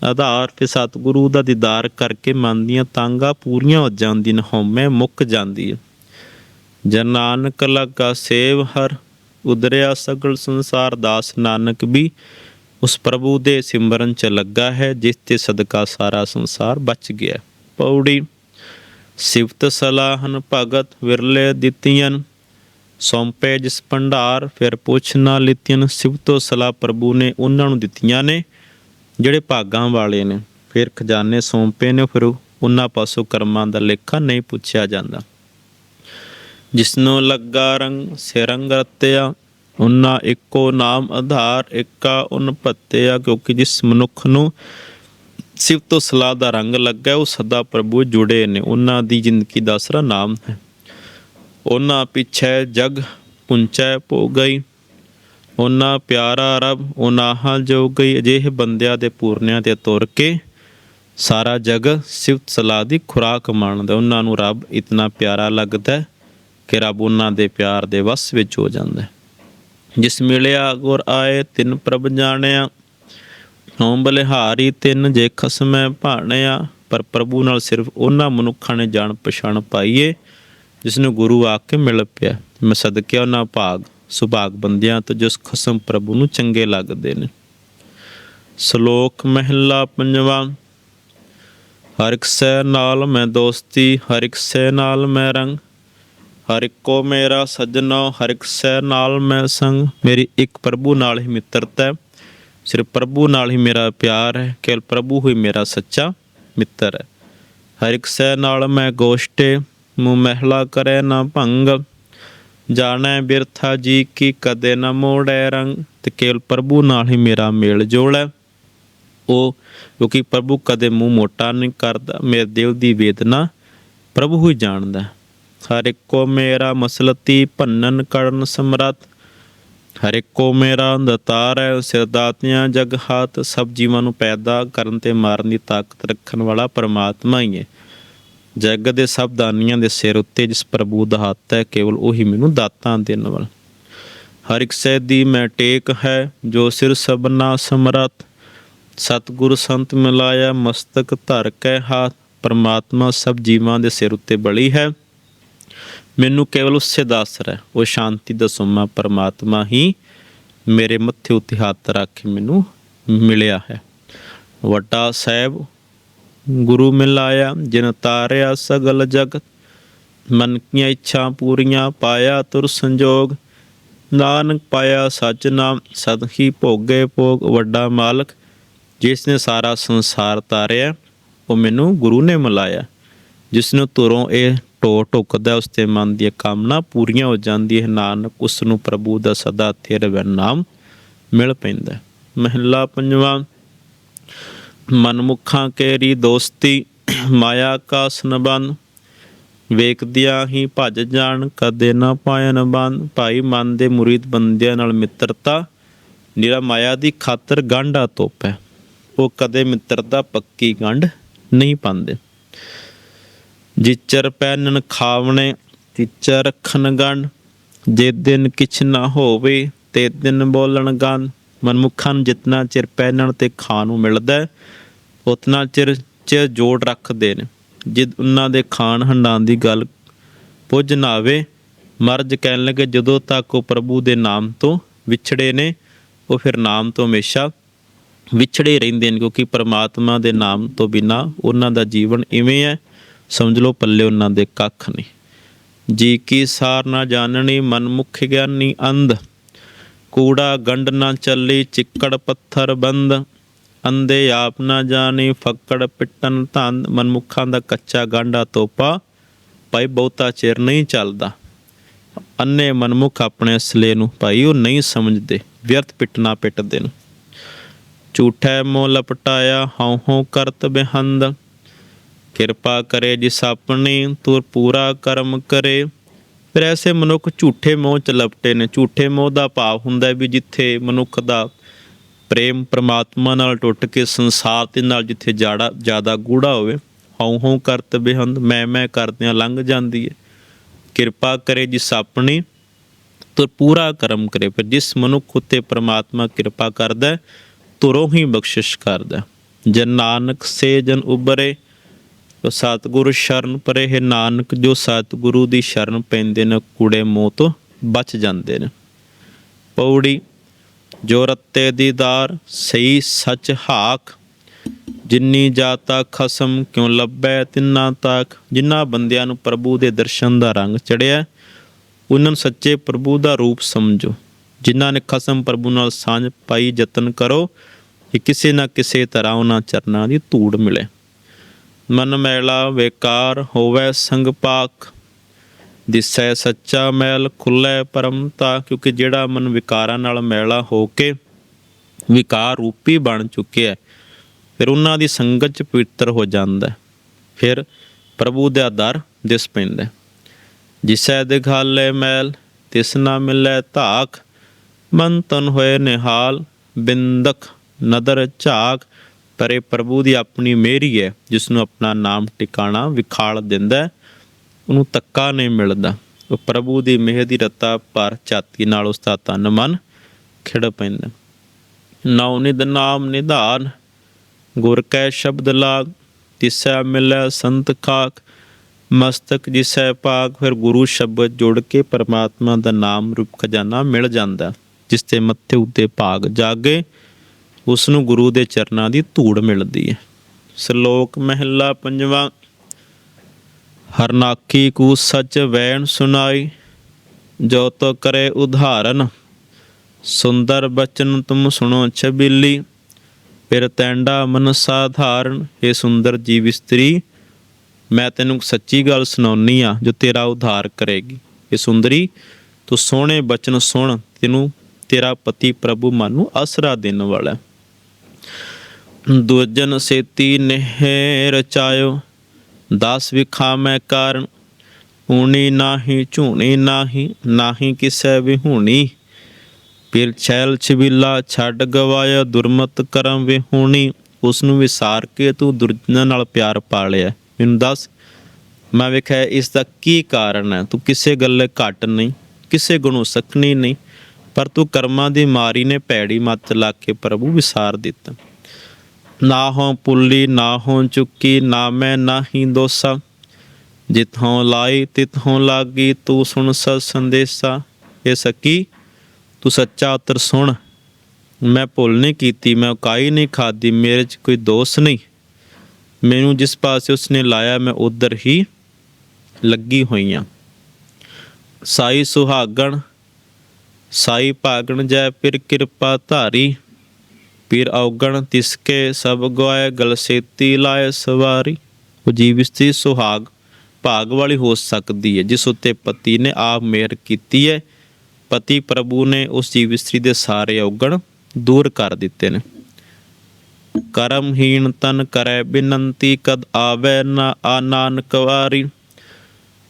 ਆਧਾਰ ਫਿਰ ਸਤਿਗੁਰੂ ਦਾ ਦੀਦਾਰ ਕਰਕੇ ਮਨ ਦੀਆਂ ਤਾਂਗਾ ਪੂਰੀਆਂ ਹੋ ਜਾਂਦੀਆਂ ਹਉਮੈ ਮੁੱਕ ਜਾਂਦੀ ਹੈ। ਜਨ ਨਾਨਕ ਲਗਾ ਸੇਵ ਹਰ, ਉਦਰਿਆ ਸਗਲ ਸੰਸਾਰ ਦਾਸ ਨਾਨਕ ਵੀ, ਉਸ ਪ੍ਰਭੂ ਦੇ ਸਿਮਰਨ ਚ ਲੱਗਾ ਹੈ, ਜਿਸ ਤੇ ਸਦਕਾ ਸਾਰਾ ਸੰਸਾਰ ਬਚ ਗਿਆ ਪੌੜੀ, ਸਿਫਤ ਸਲਾਹਨ ਭਗਤ ਵਿਰਲੇ ਦਿੱਤੀਆਂ ਸੌਂਪੇ ਜਿਸ ਭੰਡਾਰ, ਫਿਰ ਪੁੱਛ ਨਾ ਲਿਤੀਆਂ ਸਿਫਤੋ ਸਲਾਹ ਪ੍ਰਭੂ ਨੇ ਉਹਨਾਂ ਨੂੰ ਦਿੱਤੀਆਂ ਨੇ। ਜਿਹੜੇ ਭਾਗਾਂ ਵਾਲੇ ਨੇ, ਫਿਰ ਖਜ਼ਾਨੇ ਸੌਂਪੇ ਨੇ, ਫਿਰ ਉਹਨਾਂ ਪਾਸੋਂ ਕਰਮਾਂ ਦਾ ਲੇਖਾ ਨਹੀਂ ਪੁੱਛਿਆ ਜਾਂਦਾ। ਜਿਸਨੂੰ ਲੱਗਾ ਰੰਗ ਸਿਰੰਗ ਰਤਿਆ, ਉਹਨਾਂ ਇੱਕੋ ਨਾਮ ਆਧਾਰ, ਇੱਕਾ ਉਨ ਭੱਤਿਆ, ਕਿਉਂਕਿ ਜਿਸ ਮਨੁੱਖ ਨੂੰ ਸਿਵ ਤੋਂ ਸਲਾਹ ਦਾ ਰੰਗ ਲੱਗਾ ਉਹ ਸਦਾ ਪ੍ਰਭੂ ਜੁੜੇ ਨੇ, ਉਹਨਾਂ ਦੀ ਜ਼ਿੰਦਗੀ ਦਾ ਸਰਾ ਨਾਮ ਹੈ। ਉਹਨਾਂ ਪਿੱਛੇ ਜਗ ਪੁੰਚੈ ਪੋ ਗਈ ਉਹਨਾਂ ਪਿਆਰਾ ਰਬ ਉਹਨਾਂ ਜੋ ਗਈ ਅਜਿਹੇ ਬੰਦਿਆਂ ਦੇ ਪੂਰਨਿਆਂ ਤੇ ਤੁਰ ਕੇ ਸਾਰਾ ਜਗ ਸਿਫਤ ਸਲਾਹ ਦੀ ਖੁਰਾਕ ਮੰਨਦਾ ਉਹਨਾਂ ਨੂੰ ਰੱਬ ਇਤਨਾ ਪਿਆਰਾ ਲੱਗਦਾ ਕਿ ਰੱਬ ਉਹਨਾਂ ਦੇ ਪਿਆਰ ਦੇ ਵਸ ਵਿੱਚ ਹੋ ਜਾਂਦਾ ਜਿਸ ਮਿਲਿਆ ਗੁਰ ਆਏ ਤਿੰਨ ਪ੍ਰਭ ਜਾਣਿਆ, ਹਉ ਬਲਿਹਾਰੀ ਤਿੰਨ ਜੇ ਖਸਮੈ ਭਾਣਿਆ, ਪਰ ਪ੍ਰਭੂ ਨਾਲ ਸਿਰਫ ਉਹਨਾਂ ਮਨੁੱਖਾਂ ਨੇ ਜਾਣ ਪਛਾਣ ਪਾਈਏ ਜਿਸ ਨੂੰ ਗੁਰੂ ਆ ਕੇ ਮਿਲ ਪਿਆ। ਮੈਂ ਸਦਕਿਆ ਉਹਨਾਂ ਭਾਗ ਸੁਭਾਗ ਬੰਦਿਆਂ ਤੋਂ ਜਿਸ ਖਸਮ ਪ੍ਰਭੂ ਨੂੰ ਚੰਗੇ ਲੱਗਦੇ ਨੇ। ਸ਼ਲੋਕ ਮਹਿਲਾ ਪੰਜਵਾਂ, ਹਰ ਇੱਕ ਸੈ ਨਾਲ ਮੈਂ ਦੋਸਤੀ, ਹਰ ਇੱਕ ਸੈ ਨਾਲ ਮੈਂ ਰੰਗ, ਹਰ ਇੱਕੋ ਮੇਰਾ ਸਜਣਾ, ਹਰ ਇੱਕ ਸੈ ਨਾਲ ਮੈਂ ਸੰਗ। ਮੇਰੀ ਇੱਕ ਪ੍ਰਭੂ ਨਾਲ ਹੀ ਮਿੱਤਰਤਾ ਹੈ, ਸਿਰਫ ਪ੍ਰਭੂ ਨਾਲ ਹੀ ਮੇਰਾ ਪਿਆਰ ਹੈ, ਕੇਵਲ ਪ੍ਰਭੂ ਹੀ ਮੇਰਾ ਸੱਚਾ ਮਿੱਤਰ ਹੈ। ਹਰ ਇੱਕ ਸੈ ਨਾਲ ਮੈਂ ਗੋਸ਼ਟੇ ਮੂੰ ਮਹਿਲਾ ਕਰੇ ਨਾ ਭੰਗ ਜਾਣੈ ਬਿਰਥਾ ਜੀ ਕੀ ਕਦੇ ਨਾ ਮੋੜੈ ਰੰਗ, ਤੇ ਕੇਵਲ ਪ੍ਰਭੂ ਨਾਲ ਹੀ ਮੇਰਾ ਮੇਲ ਜੋਲ ਹੈ ਉਹ ਕਿਉਂਕਿ ਪ੍ਰਭੂ ਕਦੇ ਮੂੰਹ ਮੋਟਾ ਨਹੀਂ ਕਰਦਾ, ਮੇਰੇ ਦਿਲ ਦੀ ਵੇਦਨਾ ਪ੍ਰਭੂ ਹੀ ਜਾਣਦਾ। ਹਰ ਇੱਕੋ ਮੇਰਾ ਮਸਲਤੀ, ਭੰਨਨ ਕਰਨ ਸਮਰੱਥ। ਹਰ ਇੱਕੋ ਮੇਰਾ ਦਤਾਰ ਹੈ ਸਿਰਦਾਤਿਆਂ ਜਗ ਹਾਤ ਸਭ ਜੀਵਾਂ ਨੂੰ ਪੈਦਾ ਕਰਨ ਤੇ ਮਾਰਨ ਦੀ ਤਾਕਤ ਰੱਖਣ ਵਾਲਾ ਪਰਮਾਤਮਾ ਹੀ ਹੈ। ਜਗ ਦੇ ਸਭ ਦਾਨੀਆਂ ਦੇ ਸਿਰ ਉੱਤੇ ਜਿਸ ਪ੍ਰਭੂ ਦਾ ਹੱਥ ਹੈ, ਕੇਵਲ ਉਹੀ ਮੈਨੂੰ ਦਾਤਾਂ ਦੇਣ ਵਾਲਾ। ਹਰ ਇੱਕ ਸਹਿ ਦੀ ਮੈਂ ਟੇਕ ਹੈ, ਜੋ ਸਿਰ ਸਭਨਾ ਸਮਰੱਥ। ਸਤਿਗੁਰ ਸੰਤ ਮਿਲਾਇਆ ਮਸਤਕ ਧਰ ਕੇ ਹਾਥ, ਪਰਮਾਤਮਾ ਸਭ ਜੀਵਾਂ ਦੇ ਸਿਰ ਉੱਤੇ ਬਲੀ ਹੈ। ਮੈਨੂੰ ਕੇਵਲ ਉਸੇ ਦਾ ਅਸਰ ਹੈ ਉਹ ਸ਼ਾਂਤੀ ਦਾ ਸੁਮਾ ਪਰਮਾਤਮਾ ਹੀ ਮੇਰੇ ਮੱਥੇ ਉੱਤੇ ਹੱਥ ਰੱਖ ਕੇ ਮੈਨੂੰ ਮਿਲਿਆ ਹੈ। ਵੱਡਾ ਸਾਹਿਬ ਗੁਰੂ ਮਿਲਾਇਆ, ਜਿਨ ਤਾਰਿਆ ਸਗਲ ਜਗਤ ਮਨ ਕੀਆਂ ਇੱਛਾ ਪੂਰੀਆਂ ਪਾਇਆ ਤੁਰ ਸੰਜੋਗ ਨਾਨਕ ਪਾਇਆ ਸਚ ਨਾਮ, ਸਦ ਭੋਗੇ ਭੋਗ ਵੱਡਾ ਮਾਲਕ, ਜਿਸ ਨੇ ਸਾਰਾ ਸੰਸਾਰ ਤਾਰਿਆ, ਉਹ ਮੈਨੂੰ ਗੁਰੂ ਨੇ ਮਿਲਾਇਆ ਜਿਸ ਨੂੰ ਤੁਰੋਂ ਇਹ ਟੋ ਟੁਕਦਾ ਉਸ ਤੇ ਮਨ ਦੀ ਕਾਮਨਾ ਪੂਰੀਆਂ ਹੋ ਜਾਂਦੀ ਹੈ ਨਾਨਕ ਉਸ ਨੂੰ ਪ੍ਰਭੂ ਦਾ ਸਦਾ ਤੇਰੇ ਨਾਮ ਮਿਲ ਪੈਂਦਾ ਹੈ। ਮਹਿਲਾ ਪੰਜਵਾਂ ਮਨਮੁਖਾਂ ਕੇਰੀ ਦੋਸਤੀ, ਮਾਇਆ ਕਾ ਸੰਬੰਧ ਵੇਖਦਿਆਂ ਹੀ ਭੱਜ ਜਾਣ, ਕਦੇ ਨਾ ਪਾਇਨ ਬੰਦ। ਭਾਈ ਮਨ ਦੇ ਮੁਰੀਦ ਬੰਦਿਆਂ ਨਾਲ ਮਿੱਤਰਤਾ ਨਿਰਾ ਮਾਇਆ ਦੀ ਖਾਤਰ ਗਾਂਢਾ ਤੋਪ ਹੈ ਉਹ ਕਦੇ ਮਿੱਤਰਤਾ ਪੱਕੀ ਗੰਢ ਨਹੀਂ ਪਾਉਂਦੇ। ਜਿਚਰ ਪੈਨਨ ਖਾਵਣੇ, ਤਿਚਰ ਰੱਖਣ ਗੰਢ, ਜੇ ਦਿਨ ਕਿਛ ਨਾ ਹੋਵੇ, ਤੇ ਦਿਨ ਬੋਲਣ ਗੰਨ ਮਨਮੁੱਖਾਂ ਨੂੰ ਜਿਤਨਾ ਚਿਰ ਪਹਿਨਣ ਤੇ ਖਾਣ ਨੂੰ ਮਿਲਦਾ ਉਤਨਾ ਚਿਰ ਚ ਜੋੜ ਰੱਖਦੇ ਨੇ। ਜਦ ਉਹਨਾਂ ਦੇ ਖਾਣ ਹੰਡਾਣ ਦੀ ਗੱਲ ਪੁੱਜ ਨਾ ਆਵੇ, ਮਰਜ ਕਹਿਣ ਲੱਗੇ ਜਦੋਂ ਤੱਕ ਉਹ ਪ੍ਰਭੂ ਦੇ ਨਾਮ ਤੋਂ ਵਿਛੜੇ ਨੇ, ਉਹ ਫਿਰ ਨਾਮ ਤੋਂ ਹਮੇਸ਼ਾ ਵਿਛੜੇ ਰਹਿੰਦੇ ਨੇ, ਕਿਉਂਕਿ ਪਰਮਾਤਮਾ ਦੇ ਨਾਮ ਤੋਂ ਬਿਨਾ ਉਹਨਾਂ ਦਾ ਜੀਵਨ ਇਵੇਂ ਹੈ, ਸਮਝ ਲਓ ਪੱਲੇ ਉਹਨਾਂ ਦੇ ਕੱਖ ਨਹੀਂ ਜੀ ਕੀ ਸਾਰ ਨਾ ਜਾਣਨੀ, ਮਨਮੁਖ ਗਿਆਨੀ ਅੰਧ। ਕੂੜਾ ਗੰਡ ਨਾ ਚੱਲੀ, ਚਿੱਕੜ ਪੱਥਰ ਬੰਦ। ਅੰਦੇ ਆਪ ਨਾ ਜਾਣੀ, ਫੱਕੜ ਪਿੱਟਨ ਧੰਦ। ਮਨਮੁਖਾਂ ਦਾ ਕੱਚਾ ਗਾਂਡਾ ਤੋਪਾ, ਭਾਈ ਬਹੁਤਾ ਚਿਰ ਨਹੀਂ ਚੱਲਦਾ। ਅੰਨੇ ਮਨਮੁਖ ਆਪਣੇ ਅਸਲੇ ਨੂੰ, ਭਾਈ ਉਹ ਨਹੀਂ ਸਮਝਦੇ, ਵਿਅਰਥ ਪਿੱਟਣਾ ਪਿੱਟਦੇ ਨੂੰ। ਝੂਠੈ ਮੋਹ ਲਪਟਾਇਆ, ਹਉ ਹਉ ਕਰਤ ਬਿਹੰਦ। ਕਿਰਪਾ ਕਰੇ ਜਿਸ ਆਪਣੀ, ਤੁਰ ਪੂਰਾ ਕਰਮ ਕਰੇ। ਫਿਰ ਐਸੇ ਮਨੁੱਖ ਝੂਠੇ ਮੋਹ ਚ ਲਪਟੇ ਨੇ ਝੂਠੇ ਮੋਹ ਦਾ ਭਾਵ ਹੁੰਦਾ ਵੀ ਜਿੱਥੇ ਮਨੁੱਖ ਦਾ ਪ੍ਰੇਮ ਪ੍ਰਮਾਤਮਾ ਨਾਲ ਟੁੱਟ ਕੇ ਸੰਸਾਰ ਦੇ ਨਾਲ ਜਿੱਥੇ ਜਾੜਾ ਜ਼ਿਆਦਾ ਗੂੜਾ ਹੋਵੇ, ਹਉ ਹਉ ਕਰਤ ਬਿਹੰਦ, ਮੈਂ ਮੈਂ ਕਰਦਿਆਂ ਲੰਘ ਜਾਂਦੀ ਹੈ ਕਿਰਪਾ ਕਰੇ ਜਿਸ ਆਪਣੀ ਤੁਰ ਪੂਰਾ ਕਰਮ ਕਰੇ ਪਰ ਜਿਸ ਮਨੁੱਖ ਉਤੇ ਪ੍ਰਮਾਤਮਾ ਕਿਰਪਾ ਕਰਦਾ, ਤੁਰੋਂ ਹੀ ਬਖਸ਼ਿਸ਼ ਕਰਦਾ ਹੈ। ਜਨ ਨਾਨਕ ਸੇ ਜਨ ਉਬਰੇ ਸਤਿਗੁਰੂ ਸ਼ਰਨ ਪਰੇ ਹੈ ਨਾਨਕ, ਜੋ ਸਤਿਗੁਰੂ ਦੀ ਸ਼ਰਨ ਪੈਂਦੇ ਨੇ, ਕੂੜੇ ਮੋਹ ਤੋਂ ਬਚ ਜਾਂਦੇ ਨੇ। ਪੌੜੀ, ਜੋ ਰੱਤੇ ਦੀਦਾਰ ਸਹੀ ਸੱਚ ਹਾਕ, ਜਿੰਨੀ ਜਾਤਾ ਖਸਮ ਕਿਉ ਲੱਭੈ, ਤਿੰਨਾ ਤੱਕ ਜਿਨ੍ਹਾਂ ਬੰਦਿਆਂ ਨੂੰ ਪ੍ਰਭੂ ਦੇ ਦਰਸ਼ਨ ਦਾ ਰੰਗ ਚੜਿਆ ਉਹਨਾਂ ਨੂੰ ਸੱਚੇ ਪ੍ਰਭੂ ਦਾ ਰੂਪ ਸਮਝੋ। ਜਿਨ੍ਹਾਂ ਨੇ ਖਸਮ ਪ੍ਰਭੂ ਨਾਲ ਸਾਂਝ ਪਾਈ, ਯਤਨ ਕਰੋ ਕਿ ਕਿਸੇ ਨਾ ਕਿਸੇ ਤਰ੍ਹਾਂ ਉਹਨਾਂ ਚਰਨਾਂ ਦੀ ਧੂੜ ਮਿਲੇ। ਮਨ ਮੈਲਾ ਵਿਕਾਰ ਹੋਵੇ ਸੰਗ ਪਾਕ ਦਿਸੈ ਸੱਚਾ ਮੈਲ ਖੁੱਲੈ ਪਰਮਤਾ ਕਿਉਂਕਿ ਜਿਹੜਾ ਮਨ ਵਿਕਾਰਾਂ ਨਾਲ ਮੈਲਾ ਹੋ ਕੇ ਵਿਕਾਰ ਰੂਪੀ ਬਣ ਚੁੱਕਿਆ ਫਿਰ ਉਹਨਾਂ ਦੀ ਸੰਗਤ ਚ ਪਵਿੱਤਰ ਹੋ ਜਾਂਦਾ ਫਿਰ ਪ੍ਰਭੂ ਦਾ ਦਰ ਦਿਸ ਪੈਂਦਾ ਜਿਸੈ ਦਿਖਾਲੇ ਮੈਲ, ਤਿਸ ਨਾ ਮਿਲੈ ਧਾਕ ਮਨ ਤਨ ਹੋਏ ਨਿਹਾਲ ਬਿੰਦਕ ਨਦਰ ਝਾਕ ਪਰ ਇਹ ਪ੍ਰਭੂ ਦੀ ਆਪਣੀ ਮੇਰੀ ਹੈ ਜਿਸ ਨੂੰ ਆਪਣਾ ਨਾਮ ਟਿਕਾਣਾ ਵਿਖਾਲ ਦਿੰਦਾ ਉਹਨੂੰ ਤੱਕਾ ਨਹੀਂ ਮਿਲਦਾ। ਉਹ ਪ੍ਰਭੂ ਦੀ ਮਿਹਰ ਦੀ ਰਤਾ ਪਰ ਛਾਤੀ ਨਾਲ ਉਸ ਦਾ ਤਨ ਮਨ ਖਿੜ ਪੈਂਦਾ। ਨਾਉ ਨਿਦ ਨਾਮ ਨਿਧਾਨ, ਗੁਰ ਕੈ ਸ਼ਬਦ ਲਾਗ, ਤਿਸੈ ਮਿਲੈ ਸੰਤ ਖਾਕ ਮਸਤਕ ਜਿਸੈ ਪਾਕ ਫਿਰ ਗੁਰੂ ਸ਼ਬਦ ਜੁੜ ਕੇ ਪਰਮਾਤਮਾ ਦਾ ਨਾਮ ਰੂਪ ਖਜ਼ਾਨਾ ਮਿਲ ਜਾਂਦਾ, ਜਿਸ ਤੇ ਮੱਥੇ ਉੱਤੇ ਭਾਗ ਜਾਗੇ ਉਸ ਨੂੰ ਗੁਰੂ ਦੇ ਚਰਨਾਂ ਦੀ ਧੂੜ ਮਿਲਦੀ ਹੈ। ਸ਼ਲੋਕ ਮਹਿਲਾ ਪੰਜਵਾਂ ਹਰਨਾਕੀ ਕੂ ਸੱਚ ਵੈਣ ਸੁਨਾਈ ਜੋ ਤੋ ਕਰੇ ਉਧਾਰਨ, ਸੁੰਦਰ ਬਚਨ ਤੁਮ ਸੁਣੋ ਛਬੀਲੀ, ਫਿਰ ਤੈਂਡਾ ਮਨ ਸਾਧਾਰਨ ਇਹ ਸੁੰਦਰ ਜੀਵ ਇਸਤਰੀ, ਮੈਂ ਤੈਨੂੰ ਸੱਚੀ ਗੱਲ ਸੁਣਾਉਣੀ ਆ, ਜੋ ਤੇਰਾ ਉਧਾਰ ਕਰੇਗੀ। ਇਹ ਸੁੰਦਰੀ, ਤੂੰ ਸੋਹਣੇ ਬਚਨ ਸੁਣ, ਤੈਨੂੰ ਤੇਰਾ ਪਤੀ ਪ੍ਰਭੂ ਮਨ ਨੂੰ ਆਸਰਾ ਦੇਣ ਵਾਲਾ ਦੁਜਨ ਸੇਤੀ ਨਹਿ ਰਚਾਇਓ ਦਸ ਵਿਖਾ ਮੈਂ ਕਾਰਨ। ਊਣੀ ਨਾਹੀ, ਝੂਣੀ ਨਾਹੀ ਨਾਹੀ ਕਿਸੈ ਵਿਹੂਣੀ। ਫਿਰ ਛੈਲ ਛਬੀਲਾ ਛੱਡ ਗਵਾਇਆ, ਦੁਰਮਤ ਕਰਮ ਵਿਹੂਣੀ। ਉਸ ਨੂੰ ਵਿਸਾਰ ਕੇ ਤੂੰ ਦੁਰਜਨਾਂ ਨਾਲ ਪਿਆਰ ਪਾ ਲਿਆ ਮੈਨੂੰ ਦੱਸ, ਮੈਂ ਵੇਖਿਆ ਇਸ ਦਾ ਕੀ ਕਾਰਨ ਹੈ? ਤੂੰ ਕਿਸੇ ਗੱਲੇ ਘੱਟ ਨਹੀਂ, ਕਿਸੇ ਗੁਣੋਂ ਸਕਣੀ ਨਹੀਂ। ਪਰ ਤੂੰ ਕਰਮਾਂ ਦੀ ਮਾਰੀ ਨੇ ਭੈੜੀ ਮੱਤ ਲਾ ਕੇ ਪ੍ਰਭੂ ਵਿਸਾਰ ਦਿੱਤਾ। ਨਾ ਹੋ ਪੁੱਲੀ, ਨਾ ਹੋ ਚੁੱਕੀ, ਨਾ ਮੈਂ, ਨਾ ਹੀ ਦੋਸਾ। ਜਿਥੋਂ ਲਾਈ ਤਿਥੋਂ ਲਾਗੀ, ਤੂੰ ਸੁਣ ਸਤ ਸੰਦੇਸਾ। ਇਹ ਸਕੀ, ਤੂੰ ਸੱਚਾ ਉਤਰ ਸੁਣ। ਮੈਂ ਭੁੱਲ ਨਹੀਂ ਕੀਤੀ, ਮੈਂ ਉਕਾਈ ਨਹੀਂ ਖਾਦੀ ਮੇਰੇ 'ਚ ਕੋਈ ਦੋਸ਼ ਨਹੀਂ। ਮੈਨੂੰ ਜਿਸ ਪਾਸੇ ਉਸਨੇ ਲਾਇਆ, ਮੈਂ ਉਧਰ ਹੀ ਲੱਗੀ ਹੋਈਆਂ। ਸਾਈ ਸੁਹਾਗਣ ਸਾਈ ਭਾਗਣ ਜੈ ਫਿਰ ਕਿਰਪਾ ਧਾਰੀ। ਪੀਰ ਔਗਣ ਤਿਸਕੇ ਸਭ ਗਵਾਏ ਗਲਸੇਤੀ ਲਾਏ ਸਵਾਰੀ। ਉਹ ਜੀਵ ਸੁਹਾਗ ਭਾਗ ਵਾਲੀ ਹੋ ਸਕਦੀ ਹੈ ਜਿਸ ਉੱਤੇ ਪਤੀ ਨੇ ਆਪ ਮਿਹਰ ਕੀਤੀ ਹੈ ਪਤੀ ਪ੍ਰਭੂ ਨੇ ਉਸ ਜੀਵ ਇਸਤਰੀ ਦੇ ਸਾਰੇ ਔਗਣ ਦੂਰ ਕਰ ਦਿੱਤੇ ਨੇ। ਕਰਮਹੀਣ ਤਨ ਕਰੈ ਬਿਨੰਤੀ, ਕਦ ਆਵੈ ਨਾ ਆ ਨਾਨਕ ਵਾਰੀ।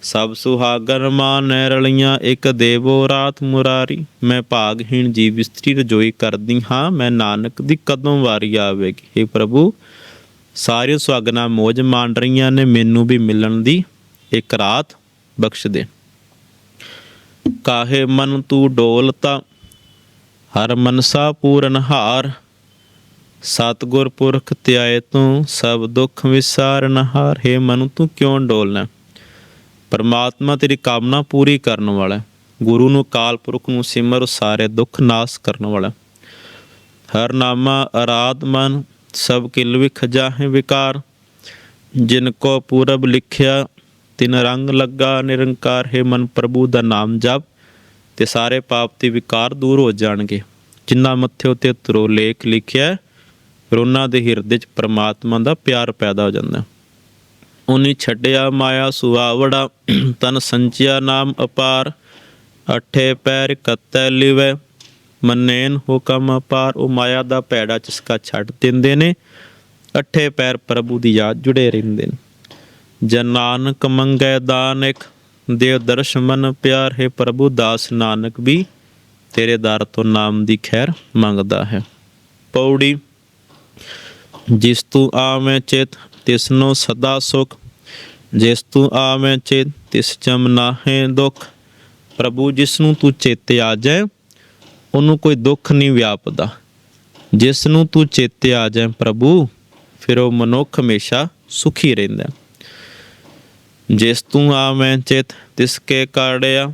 ਸਭ ਸੁਹਾਗਨ ਮਾਨੈ ਰਲੀਆਂ, ਇੱਕ ਦੇਵੋ ਰਾਤ ਮੁਰਾਰੀ। ਮੈਂ ਭਾਗਹੀਣ ਜੀਵ ਇਸਤਰੀ ਰਜੋਈ ਕਰਦੀ ਹਾਂ, ਮੈਂ ਨਾਨਕ ਦੀ ਕਦੋਂ ਵਾਰੀ ਆਵੇਗੀ? हे ਪ੍ਰਭੂ ਸਾਰੇ ਸੁਹਾਗਨਾ ਮੋਜ ਮਾਣ ਰਹੀਆਂ ਨੇ, ਮੈਨੂੰ ਵੀ ਮਿਲਣ ਦੀ ਇੱਕ ਰਾਤ ਬਖਸ਼ ਦੇ। ਕਾਹੇ ਮਨ ਤੂੰ ਡੋਲਤਾ ਹਰ ਮਨਸਾ ਪੂਰਨ ਹਾਰ। ਸਤਗੁਰ ਪੁਰਖ ਧਿਆਏ ਤੂੰ, ਸਭ ਦੁੱਖ ਵਿਸਾਰਨ ਹਾਰ। ਹੈ ਮਨ, ਤੂੰ ਕਿਉਂ ਡੋਲਣਾ? ਪਰਮਾਤਮਾ ਤੇਰੀ ਕਾਮਨਾ ਪੂਰੀ ਕਰਨ ਵਾਲਾ ਗੁਰੂ ਨੂੰ ਕਾਲ ਪੁਰਖ ਨੂੰ ਸਿਮਰ ਸਾਰੇ ਦੁੱਖ ਨਾਸ ਕਰਨ ਵਾਲਾ ਹੈ। ਹਰ ਨਾਮਾ ਅਰਾਧ ਮਨ ਸਭ ਕਿਲ ਵਿਖ ਹੈ ਵਿਕਾਰ। ਜਿਨ ਕੋ ਪੂਰਬ ਲਿਖਿਆ ਤਿਨ ਰੰਗ ਲੱਗਾ ਨਿਰੰਕਾਰ ਹੈ ਮਨ ਪ੍ਰਭੂ ਦਾ ਨਾਮ ਜਪ ਤੇ ਸਾਰੇ ਪਾਪ ਤੇ ਵਿਕਾਰ ਦੂਰ ਹੋ ਜਾਣਗੇ। ਜਿੰਨਾ ਮੱਥੇ ਉਤੇ ਤਰੋ ਲੇਖ ਲਿਖਿਆ ਹੈ, ਫਿਰ ਉਹਨਾਂ ਦੇ ਹਿਰਦੇ 'ਚ ਪ੍ਰਮਾਤਮਾ ਦਾ ਪਿਆਰ ਪੈਦਾ ਹੋ ਜਾਂਦਾ ਉਨੀ ਛੱਡਿਆ ਮਾਇਆ ਸੁਆਵੜਾ ਤਨ ਸੰਚਿਆ ਨਾਮ ਅਪਾਰ, ਅਠੇ ਪੈਰ ਕੱਤੈ ਲਿਵੈ, ਮੰਨੇਨ ਹੁਕਮ ਅਪਾਰ, ਉਹ ਮਾਇਆ ਦਾ ਪੈੜਾ ਚਸਕਾ ਛੱਡ ਦਿੰਦੇ ਨੇ, ਅਠੇ ਪੈਰ ਪ੍ਰਭੂ ਦੀ ਯਾਦ ਜੁੜੇ ਰਹਿੰਦੇ ਨੇ। ਜਨ ਨਾਨਕ ਮੰਗੈ ਦਾਨਿਕ ਦੇਵ ਦਰਸ਼ ਮਨ ਪਿਆਰ ਹੈ ਪ੍ਰਭੂ, ਦਾਸ ਨਾਨਕ ਵੀ ਤੇਰੇ ਦਰ ਤੋਂ ਨਾਮ ਦੀ ਖੈਰ ਮੰਗਦਾ ਹੈ। ਪੌੜੀ, ਜਿਸ ਤੂੰ ਆਵੇਂ ਚਿਤ ਤਿਸ ਸਦਾ ਸੁਖ, ਜਿਸ ਤੂੰ ਆਵੇਂ ਚਿਤ, ਤਿਸ ਜਮ ਨਾਹੇ ਦੁਖ। ਪ੍ਰਭੂ ਜਿਸ ਨੂੰ ਤੂੰ ਚੇਤੇ ਆ ਜਾਏ, ਉਹਨੂੰ ਕੋਈ ਦੁੱਖ ਨਹੀਂ ਵਿਆਪਦਾ। ਜਿਸ ਨੂੰ ਤੂੰ ਚੇਤੇ ਆ ਜਾਏ ਪ੍ਰਭੂ, ਫਿਰ ਉਹ ਮਨੁੱਖ ਹਮੇਸ਼ਾ ਸੁਖੀ ਰਹਿੰਦਾ ਜਿਸ ਤੂੰ ਆਵੇਂ ਚਿਤ, ਤਿਸ ਕੇ ਕਾੜਿਆ,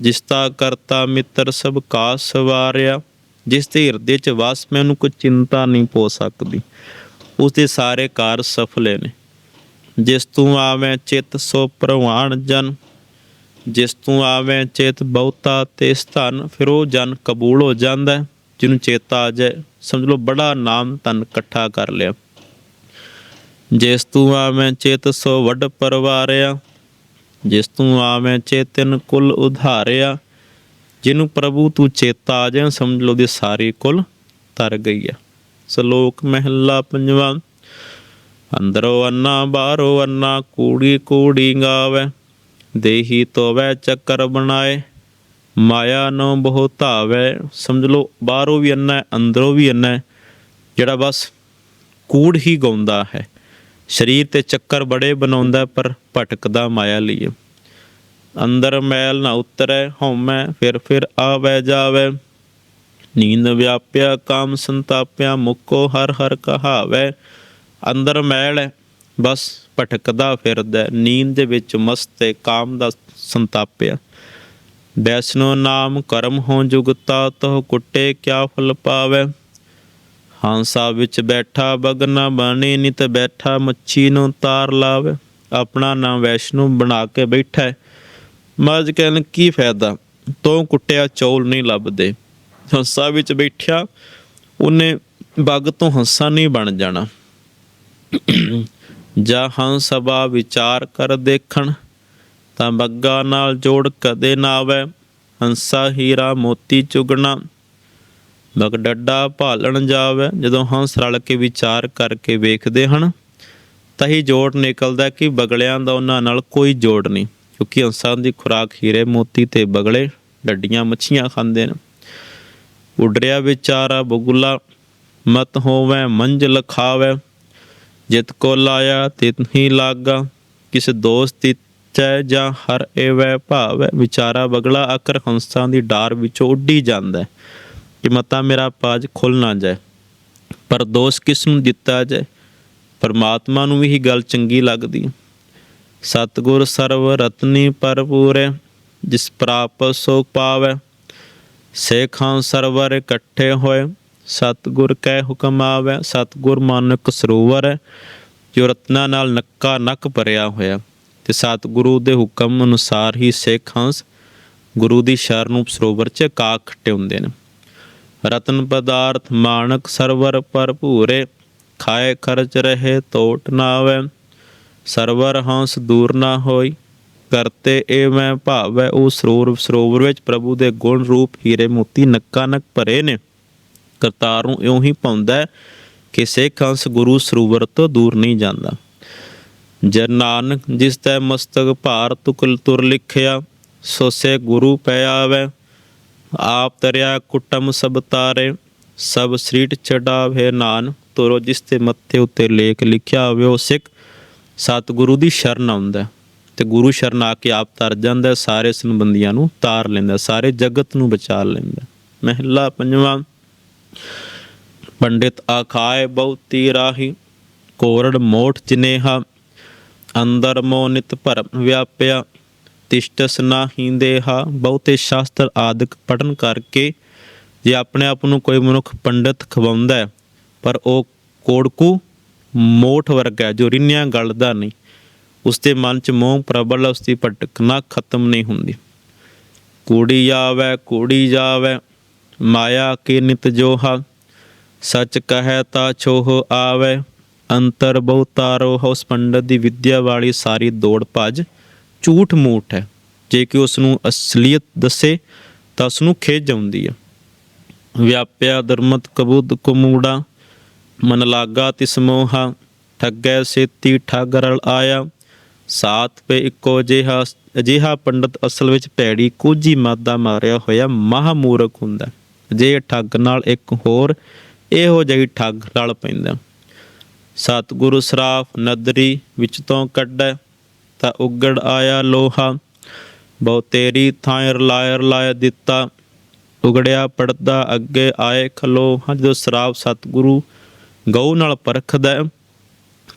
ਜਿਸ ਤਾ ਕਰਤਾ ਮਿੱਤਰ ਸਭ ਕਾ ਸਵਾਰਿਆ। ਜਿਸ ਦੇ ਹਿਰਦੇ ਚ ਵਸ ਮੈਨੂੰ ਕੋਈ ਚਿੰਤਾ ਨਹੀਂ ਪੋ ਸਕਦੀ। ਉਸ ਦੇ ਸਾਰੇ ਕਾਰ ਸਫਲੇ ਨੇ। ਜਿਸ ਤੂੰ ਆਵੇਂ ਚਿਤ, ਸੋ ਪ੍ਰਵਾਨ ਜਨ। ਜਿਸ ਤੂੰ ਆਵੇਂ ਚੇਤ, ਬਹੁਤਾ ਤੇ ਧਨ ਫਿਰ ਉਹ ਜਨ ਕਬੂਲ ਹੋ ਜਾਂਦਾ ਜਿਹਨੂੰ ਚੇਤਾ ਆ ਜਾਏ। ਸਮਝ ਲਓ, ਬੜਾ ਨਾਮ ਧਨ ਇਕੱਠਾ ਕਰ ਲਿਆ। ਜਿਸ ਤੂੰ ਆਵੇਂ ਚੇਤ, ਸੋ ਵੱਡ ਪਰਵਾਰਿਆ। ਜਿਸ ਤੂੰ ਆਵੇਂ ਚੇਤਨ ਕੁਲ ਉਧਾਰਿਆ। ਜਿਹਨੂੰ ਪ੍ਰਭੂ ਤੂੰ ਚੇਤਾ ਆ ਜਾਏ, ਸਮਝ ਲਓ ਦੀ ਸਾਰੀ ਕੁਲ ਤਰ ਗਈ ਆ। ਸ਼ਲੋਕ ਮਹਿਲਾ ਪੰਜਵਾਂ, ਅੰਦਰੋਂ ਅੰਨਾ, ਬਾਹਰੋਂ ਅੰਨਾ, ਕੂੜੀ ਕੂੜੀ ਗਾਵੇ, ਦੇਹੀ ਤੋਵੈ ਚੱਕਰ ਬਣਾਏ, ਮਾਇਆ ਨੂੰ ਬਹੁ ਧਾਵੇ, ਸਮਝ ਲਓ ਬਾਹਰੋਂ ਵੀ ਅੰਨਾ, ਅੰਦਰੋਂ ਵੀ ਅੰਨਾ, ਜਿਹੜਾ ਬਸ ਕੂੜ ਹੀ ਗਾਉਂਦਾ ਹੈ। ਸਰੀਰ ਤੇ ਚੱਕਰ ਬੜੇ ਬਣਾਉਂਦਾ, ਪਰ ਭਟਕਦਾ ਮਾਇਆ ਲਈ। ਅੰਦਰ ਮੈਲ ਨਾ ਉਤਰੈ, ਹਉਮੈ ਫਿਰ ਫਿਰ ਆਵੈ ਜਾਵੇ। ਨੀਂਦ ਵਿਆਪਿਆ, ਕਾਮ ਸੰਤਾਪਿਆ, ਮੁਕੋ ਹਰ ਹਰ ਕਹਾਵੇ, ਅੰਦਰ ਮੈਲ ਹੈ, ਬਸ ਭਟਕਦਾ ਫਿਰਦਾ ਨੀਂਦ ਦੇ ਵਿੱਚ ਮਸਤ ਤੇ ਕਾਮ ਦਾ ਸੰਤਾਪਿਆ। ਵੈਸਨੋ ਨਾਮ ਕਰਮ ਹੋ ਜੁਗਤਾ ਤੋ ਕੁੱਟੇ ਕਿਆ ਫਲ ਪਾਵੇ। ਹਾਂਸਾ ਵਿੱਚ ਬੈਠਾ ਬਗਨਾ ਬਾਣੀ, ਨਿਤ ਬੈਠਾ, ਮੱਛੀ ਨੂੰ ਤਾਰ ਲਾਵੇ। ਆਪਣਾ ਨਾਮ ਵੈਸ਼ਨੂ ਬਣਾ ਕੇ ਬੈਠਾ ਹੈ। ਮਰਜ ਕਹਿਣ, ਕੀ ਫਾਇਦਾ? ਤੋਂ ਕੁੱਟਿਆ, ਚੌਲ ਨਹੀਂ ਲੱਭਦੇ। ਹੰਸਾ ਵਿੱਚ ਬੈਠਿਆ, ਉਹਨੇ ਬੱਗ ਤੋਂ ਹੰਸਾ ਨਹੀਂ ਬਣ ਜਾਣਾ। ਜਾਂ ਹੰਸ ਸਭਾ ਵਿਚਾਰ ਕਰ ਦੇਖਣ, ਤਾਂ ਬੱਗਾ ਨਾਲ ਜੋੜ ਕਦੇ ਨਾ ਆਵੇ, ਹੰਸਾ ਹੀਰਾ ਮੋਤੀ ਚੁਗਣਾ। ਬਗ ਡੱਡਾ ਭਾਲਣ ਜਾਵੇ, ਜਦੋਂ ਹੰਸ ਰਲ ਕੇ ਵਿਚਾਰ ਕਰਕੇ ਵੇਖਦੇ ਹਨ, ਤਾਂ ਹੀ ਜੋੜ ਨਿਕਲਦਾ ਕਿ ਬਗਲਿਆਂ ਦਾ ਉਹਨਾਂ ਨਾਲ ਕੋਈ ਜੋੜ ਨਹੀਂ, ਕਿਉਂਕਿ ਹੰਸਾਂ ਦੀ ਖੁਰਾਕ ਹੀਰੇ ਮੋਤੀ ਤੇ ਬਗਲੇ ਡੱਡੀਆਂ ਮੱਛੀਆਂ ਖਾਂਦੇ ਨੇ। ਉਡਰਿਆ ਵਿਚਾਰਾ ਬਗੁਲਾ, ਮਤ ਹੋਵੇ ਮੰਜ਼ਲ ਖਾਵੇ ਜਿਤ ਕੋ ਲਾਇਆ ਤਿਤ ਹੀ ਲਾਗਾ, ਕਿਸ ਦੋਸਤ ਚੈ ਜਾਂ ਹਰ ਏਵੈ ਭਾਵੈ। ਵਿਚਾਰਾ ਬਗਲਾ ਅਕਰ ਹੰਸਾਂ ਦੀ ਡਾਰ ਵਿੱਚੋਂ ਉੱਡੀ ਜਾਂਦਾ ਕਿ ਮਤਾ ਮੇਰਾ ਪਾਜ ਖੁੱਲ ਨਾ ਜਾਏ, ਪਰ ਦੋਸ਼ ਕਿਸ ਨੂੰ ਦਿੱਤਾ ਜਾਏ। ਪਰਮਾਤਮਾ ਨੂੰ ਵੀ ਇਹ ਗੱਲ ਚੰਗੀ ਲੱਗਦੀ ਹੈ। ਸਤਿਗੁਰ ਸਰਵ ਰਤਨੀ ਪਰਪੂਰੇ ਜਿਸ ਪ੍ਰਾਪ ਸੋ ਪਾਵੇ। ਸੇਖਾਂ ਸਰਵਰ ਇਕੱਠੇ ਹੋਏ, ਸਤਿਗੁਰ ਕੈ ਹੁਕਮ ਆਵੇ, ਸਤਿਗੁਰ ਮਾਨਕ ਸਰੋਵਰ ਹੈ, ਜੋ ਰਤਨਾਂ ਨਾਲ ਨੱਕਾ ਨੱਕ ਭਰਿਆ ਹੋਇਆ। ਤੇ ਸਤਿਗੁਰੂ ਦੇ ਹੁਕਮ ਅਨੁਸਾਰ ਹੀ ਸਿੱਖ ਹੰਸ ਗੁਰੂ ਦੀ ਸ਼ਰਨ ਨੂੰ ਸਰੋਵਰ 'ਚ ਕਾਖ ਟਿਉਂਦੇ ਨੇ। ਰਤਨ ਪਦਾਰਥ ਮਾਨਕ ਸਰਵਰ ਭਰਪੂਰੇ, ਖਾਏ ਖਰਚ ਰਹੇ ਤੋਟ ਨਾ ਆਵੇ ਸਰਵਰ ਹੰਸ ਦੂਰ ਨਾ ਹੋਈ ਕਰਤੇ। ਇਹ ਮੈਂ ਭਾਵ ਹੈ ਉਹ ਸਰੋਵਰ ਸਰੋਵਰ ਵਿੱਚ ਪ੍ਰਭੂ ਦੇ ਗੁਣ ਰੂਪ ਹੀਰੇ ਮੋਤੀ ਨੱਕਾ ਨੱਕ ਭਰੇ ਨੇ। ਕਰਤਾਰ ਨੂੰ ਇਉਂ ਹੀ ਪਾਉਂਦਾ ਕਿ ਸਿੱਖ ਹੰਸ ਗੁਰੂ ਸਰੋਵਰ ਤੋਂ ਦੂਰ ਨਹੀਂ ਜਾਂਦਾ। ਜਨ ਨਾਨਕ, ਜਿਸ ਤੈ ਮਸਤਕ ਭਾਰ ਤੁਕਲ ਤੁਰ ਲਿਖਿਆ, ਸੋ ਸੇ ਗੁਰੂ ਪੈ ਆਵੇ। ਆਪ ਤਰਿਆ ਕੁਟਮ ਸਭ ਤਾਰੇ, ਸਭ ਸ੍ਰੀਟ ਚੜਾਵੇ ਨਾਨ। ਤੁਰੋ ਜਿਸ ਤੇ ਮੱਥੇ ਉੱਤੇ ਲੇਖ ਲਿਖਿਆ ਹੋਵੇ, ਉਹ ਸਿੱਖ ਸਤਿਗੁਰੂ ਦੀ ਸ਼ਰਨ ਆਉਂਦਾ। ਤੇ ਗੁਰੂ ਸ਼ਰਨ ਆ ਕੇ ਆਪ ਤਰ ਜਾਂਦਾ, ਸਾਰੇ ਸੰਬੰਧੀਆਂ ਨੂੰ ਤਾਰ ਲੈਂਦਾ, ਸਾਰੇ ਜਗਤ ਨੂੰ ਬਚਾ ਲੈਂਦਾ। ਮਹਿਲਾ ਪੰਜਵਾਂ, ਪੰਡਿਤ ਆਖਾਏ, ਬਹੁਤੀ ਰਾਹੀ, ਕੋਰੜ ਮੋਠ ਜਿਨੇਹਾ ਅੰਦਰ ਮੋਨਿਤ ਭਰਮ ਵਿਆਪਿਆ ਤਿਸ਼ਟਸ ਨਾਹੀ ਦੇਹਾ, ਬਹੁਤੇ ਸ਼ਾਸਤਰ ਆਦਿਕ ਪੜਨ ਕਰਕੇ ਜੇ ਆਪਣੇ ਆਪ ਨੂੰ ਕੋਈ ਮਨੁੱਖ ਪੰਡਿਤ ਖਵਾਉਂਦਾ ਪਰ ਉਹ ਕੋੜਕੂ ਮੋਠ ਵਰਗਾ ਜੋ ਰਿੰਨਿਆਂ ਗਲਦਾ ਨਹੀਂ। ਉਸਦੇ ਮਨ 'ਚ ਮੋਹ ਪ੍ਰਬਲ ਹੈ, ਉਸ ਦੀ ਭਟਕਣਾ ਖਤਮ ਨਹੀਂ ਹੁੰਦੀ। ਕੂੜੀ ਜਾਵੇ ਕੂੜੀ ਜਾਵੇ ਮਾਇਆ ਕੀ ਨਿਤ ਜੋਹਾ? ਸੱਚ ਕਹੈ ਤਾ ਛੋਹ ਆਵੇ ਅੰਤਰ ਬਹੁਤਾਰੋ ਉਸ ਪੰਡਤ ਦੀ ਵਿਦਿਆ ਵਾਲੀ ਸਾਰੀ ਦੌੜ ਭੱਜ ਝੂਠ ਮੂਠ ਹੈ। ਜੇ ਕਿ ਉਸ ਨੂੰ ਅਸਲੀਅਤ ਦੱਸੇ ਤਾਂ ਉਸ ਨੂੰ ਖੇਜ ਆਉਂਦੀ ਹੈ। ਵਿਆਪਿਆ ਦਰਮਤ ਕਬੂਦ ਕੁਮੂੜਾ ਮਨ ਲਾਗਾ ਤਿਸ ਮੋਹਾ ਠੱਗੈ ਸੇਤੀ ਠੱਗ ਰਲ ਆਇਆ। ਸਾਥ ਪੇ ਇੱਕੋ ਜਿਹਾ ਅਜਿਹਾ ਪੰਡਤ ਅਸਲ ਵਿੱਚ ਭੈੜੀ ਕੋਝੀ ਮਾਦਾ ਮਾਰਿਆ ਹੋਇਆ ਮਹਾਮੂਰਖ ਹੁੰਦਾ ਹੈ। ਜੇ ਠੱਗ ਨਾਲ ਇੱਕ ਹੋਰ ਇਹੋ ਜਿਹੀ ਠੱਗ ਲੜ ਪੈਂਦਾ ਸਤਿਗੁਰੂ ਸਰਾਫ ਨਦਰੀ ਵਿੱਚ ਤੋਂ ਕੱਢੈ, ਤਾਂ ਉਗੜ ਆਇਆ ਲੋਹਾ। ਬਹੁ ਤੇਰੀ ਥਾਂ ਰਲਾਇ ਰਲਾਇ ਦਿੱਤਾ, ਉਗੜਿਆ ਪੜਦਾ ਅੱਗੇ ਆਏ ਖਲੋ ਹਾਂ ਜਦੋਂ ਸਰਾਫ ਸਤਿਗੁਰੂ ਗਊ ਨਾਲ ਪਰਖਦਾ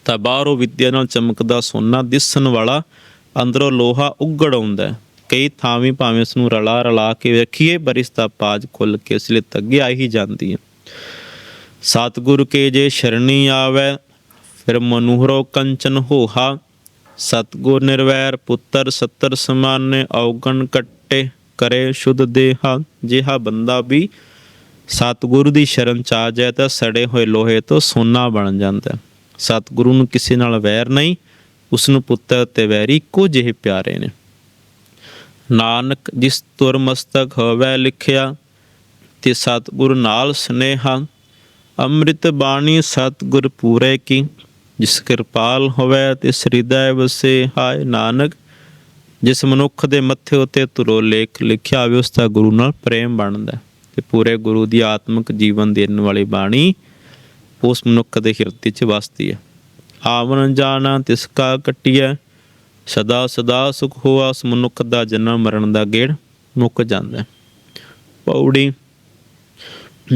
ਤਾਂ ਬਾਹਰੋਂ ਵਿਦਿਆ ਨਾਲ ਚਮਕਦਾ ਸੋਨਾ ਦਿਸਣ ਵਾਲਾ ਅੰਦਰੋਂ ਲੋਹਾ ਉੱਗੜ ਆਉਂਦਾ ਕਈ ਥਾਵੇਂ ਭਾਵੇਂ ਇਸ ਨੂੰ ਰਲਾ ਰਲਾ ਕੇ ਵੇਖੀਏ, ਪਰ ਇਸ ਪਾਜ ਖੁੱਲ ਕੇ ਉਸ ਲਈ ਅੱਗੇ ਆ ਹੀ ਜਾਂਦੀ ਹੈ। ਸਤਿਗੁਰ ਕੇ ਜੇ ਸ਼ਰਣੀ ਆਵੈ, ਫਿਰ ਮਨੁਹਰੋ ਕੰਚਨ ਹੋਹਾ। ਸਤਿਗੁਰ ਨਿਰਵੈਰ ਪੁੱਤਰ ਸੱਤਰ ਸਮਾਨੇ ਔਗਣ ਕੱਟੇ ਕਰੇ ਸ਼ੁੱਧ ਦੇਹਾ। ਜਿਹਾ ਬੰਦਾ ਵੀ ਸਤਿਗੁਰੂ ਦੀ ਸ਼ਰਨ ਚ ਆ ਜਾਏ ਤਾਂ ਸੜੇ ਹੋਏ ਲੋਹੇ ਤੋਂ ਸੋਨਾ ਬਣ ਜਾਂਦਾ ਹੈ। ਸਤਿਗੁਰੂ ਨੂੰ ਕਿਸੇ ਨਾਲ ਵੈਰ ਨਹੀਂ ਉਸ ਨੂੰ ਪੁੱਤਰ ਤੇ ਵੈਰੀ ਇੱਕੋ ਜਿਹੇ ਪਿਆਰੇ ਨੇ। ਨਾਨਕ ਜਿਸ ਤੁਰ ਮਸਤਕ ਹੋਵੇ ਲਿਖਿਆ, ਤੇ ਸਤਿਗੁਰ ਨਾਲ ਸਨੇਹਾ, ਅੰਮ੍ਰਿਤ ਬਾਣੀ ਸਤਿਗੁਰ ਪੂਰੇ ਕੀ, ਜਿਸ ਕਿਰਪਾਲ ਹੋਵੇ ਤੇ ਸ੍ਰਿਦੈ ਵਸੇ, ਹਾਏ ਨਾਨਕ, ਜਿਸ ਮਨੁੱਖ ਦੇ ਮੱਥੇ ਉਤੇ ਤੁਰੋ ਲੇਖ ਲਿਖਿਆ ਹੋਵੇ, ਉਸ ਦਾ ਗੁਰੂ ਨਾਲ ਪ੍ਰੇਮ ਬਣਦਾ ਤੇ ਪੂਰੇ ਗੁਰੂ ਦੀ ਆਤਮਿਕ ਜੀਵਨ ਦੇਣ ਵਾਲੀ ਬਾਣੀ ਉਸ ਮਨੁੱਖ ਦੇ ਹਿਰਦੇ 'ਚ ਵਸਦੀ ਹੈ। ਆਵਨ ਜਾਣਾ ਤਿਸ ਕਾ ਕਟਿਐ, ਸਦਾ ਸਦਾ ਸੁਖ ਹੋਆ ਉਸ ਮਨੁੱਖ ਦਾ ਜਨਮ ਮਰਨ ਦਾ ਗੇੜ ਮੁੱਕ ਜਾਂਦਾ ਹੈ। ਪੌੜੀ,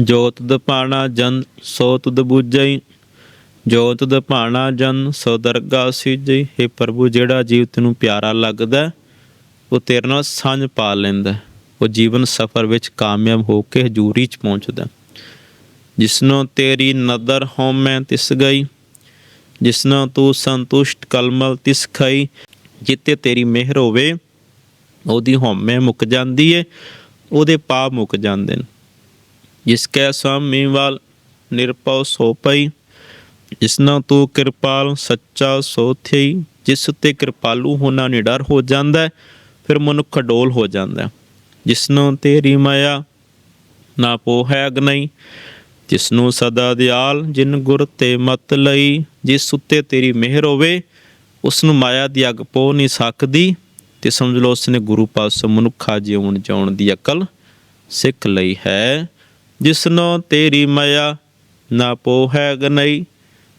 ਜੋ ਤੁਧ ਪਾਣਾ ਜਨ ਸੋ ਤੁਧ ਬੁਝਈ, ਜੋ ਤੁਧ ਪਾਣਾ ਜਨ ਸੋ ਦਰਗਾ ਸਿਜਈ। हे ਪ੍ਰਭੂ, ਜਿਹੜਾ ਜੀਵ ਤੈਨੂੰ ਪਿਆਰਾ ਲੱਗਦਾ ਉਹ ਤੇਰੇ ਨਾਲ ਸਾਂਝ ਪਾ ਲੈਂਦਾ ਉਹ ਜੀਵਨ ਸਫਰ ਵਿੱਚ ਕਾਮਯਾਬ ਹੋ ਕੇ ਹਜ਼ੂਰੀ 'ਚ ਪਹੁੰਚਦਾ ਜਿਸਨੋਂ ਤੇਰੀ ਨਦਰ ਹਉਮੈ ਤਿਸ ਗਈ, ਜਿਸਨੋਂ ਤੂੰ ਸੰਤੁਸ਼ਟ ਕਲਮਲ ਤਿਸ ਖਾਈ ਜਿੱਤੇ ਤੇਰੀ ਮਿਹਰ ਹੋਵੇ, ਉਹਦੀ ਹਉਮੈ ਮੁੱਕ ਜਾਂਦੀ ਏ, ਉਹਦੇ ਪਾਪ ਮੁੱਕ ਜਾਂਦੇ ਨੇ ਜਿਸ ਕੈ ਸਾਮੀ ਨਿਰਪਉ ਸੋ ਪਈ, ਜਿਸਨਾ ਤੂੰ ਕਿਰਪਾਲ ਸੱਚਾ ਸੋ ਥਈ, ਜਿਸ ਉਤੇ ਕਿਰਪਾਲੂ ਹੋਣਾ ਨਿਡਰ ਹੋ ਜਾਂਦਾ, ਫਿਰ ਮਨੁੱਖ ਡੋਲ ਹੋ ਜਾਂਦਾ ਹੈ। ਤੇਰੀ ਮਾਇਆ, ਨਾ ਪੋਹੈ ਅਗਨਈ ਜਿਸਨੂੰ ਸਦਾ ਦਿਆਲ, ਜਿਨ ਗੁਰ ਤੇ ਮਤ ਲਈ, ਜਿਸ ਉੱਤੇ ਤੇਰੀ ਮਿਹਰ ਹੋਵੇ ਉਸ ਨੂੰ ਮਾਇਆ ਦੀ ਅੱਗ ਪੋ ਨਹੀਂ ਸਕਦੀ। ਤੇ ਸਮਝ ਲਓ, ਉਸਨੇ ਗੁਰੂ ਪਾਸੋਂ ਮਨੁੱਖਾ ਜਿਉਣ ਜਾਉਣ ਦੀ ਅਕਲ ਸਿੱਖ ਲਈ ਹੈ। ਜਿਸਨੋਂ ਤੇਰੀ ਮਾਇਆ ਨਾ ਪੋ ਹੈ ਗਨਈ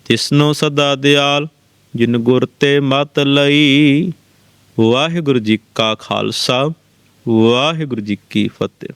ਜਿਸਨੋਂ ਸਦਾ ਦਿਆਲ, ਜਿਨ ਗੁਰ ਤੇ ਮਤ ਲਈ। ਵਾਹਿਗੁਰੂ ਜੀ ਕਾ ਖਾਲਸਾ, ਵਾਹਿਗੁਰੂ ਜੀ ਕੀ ਫਤਿਹ।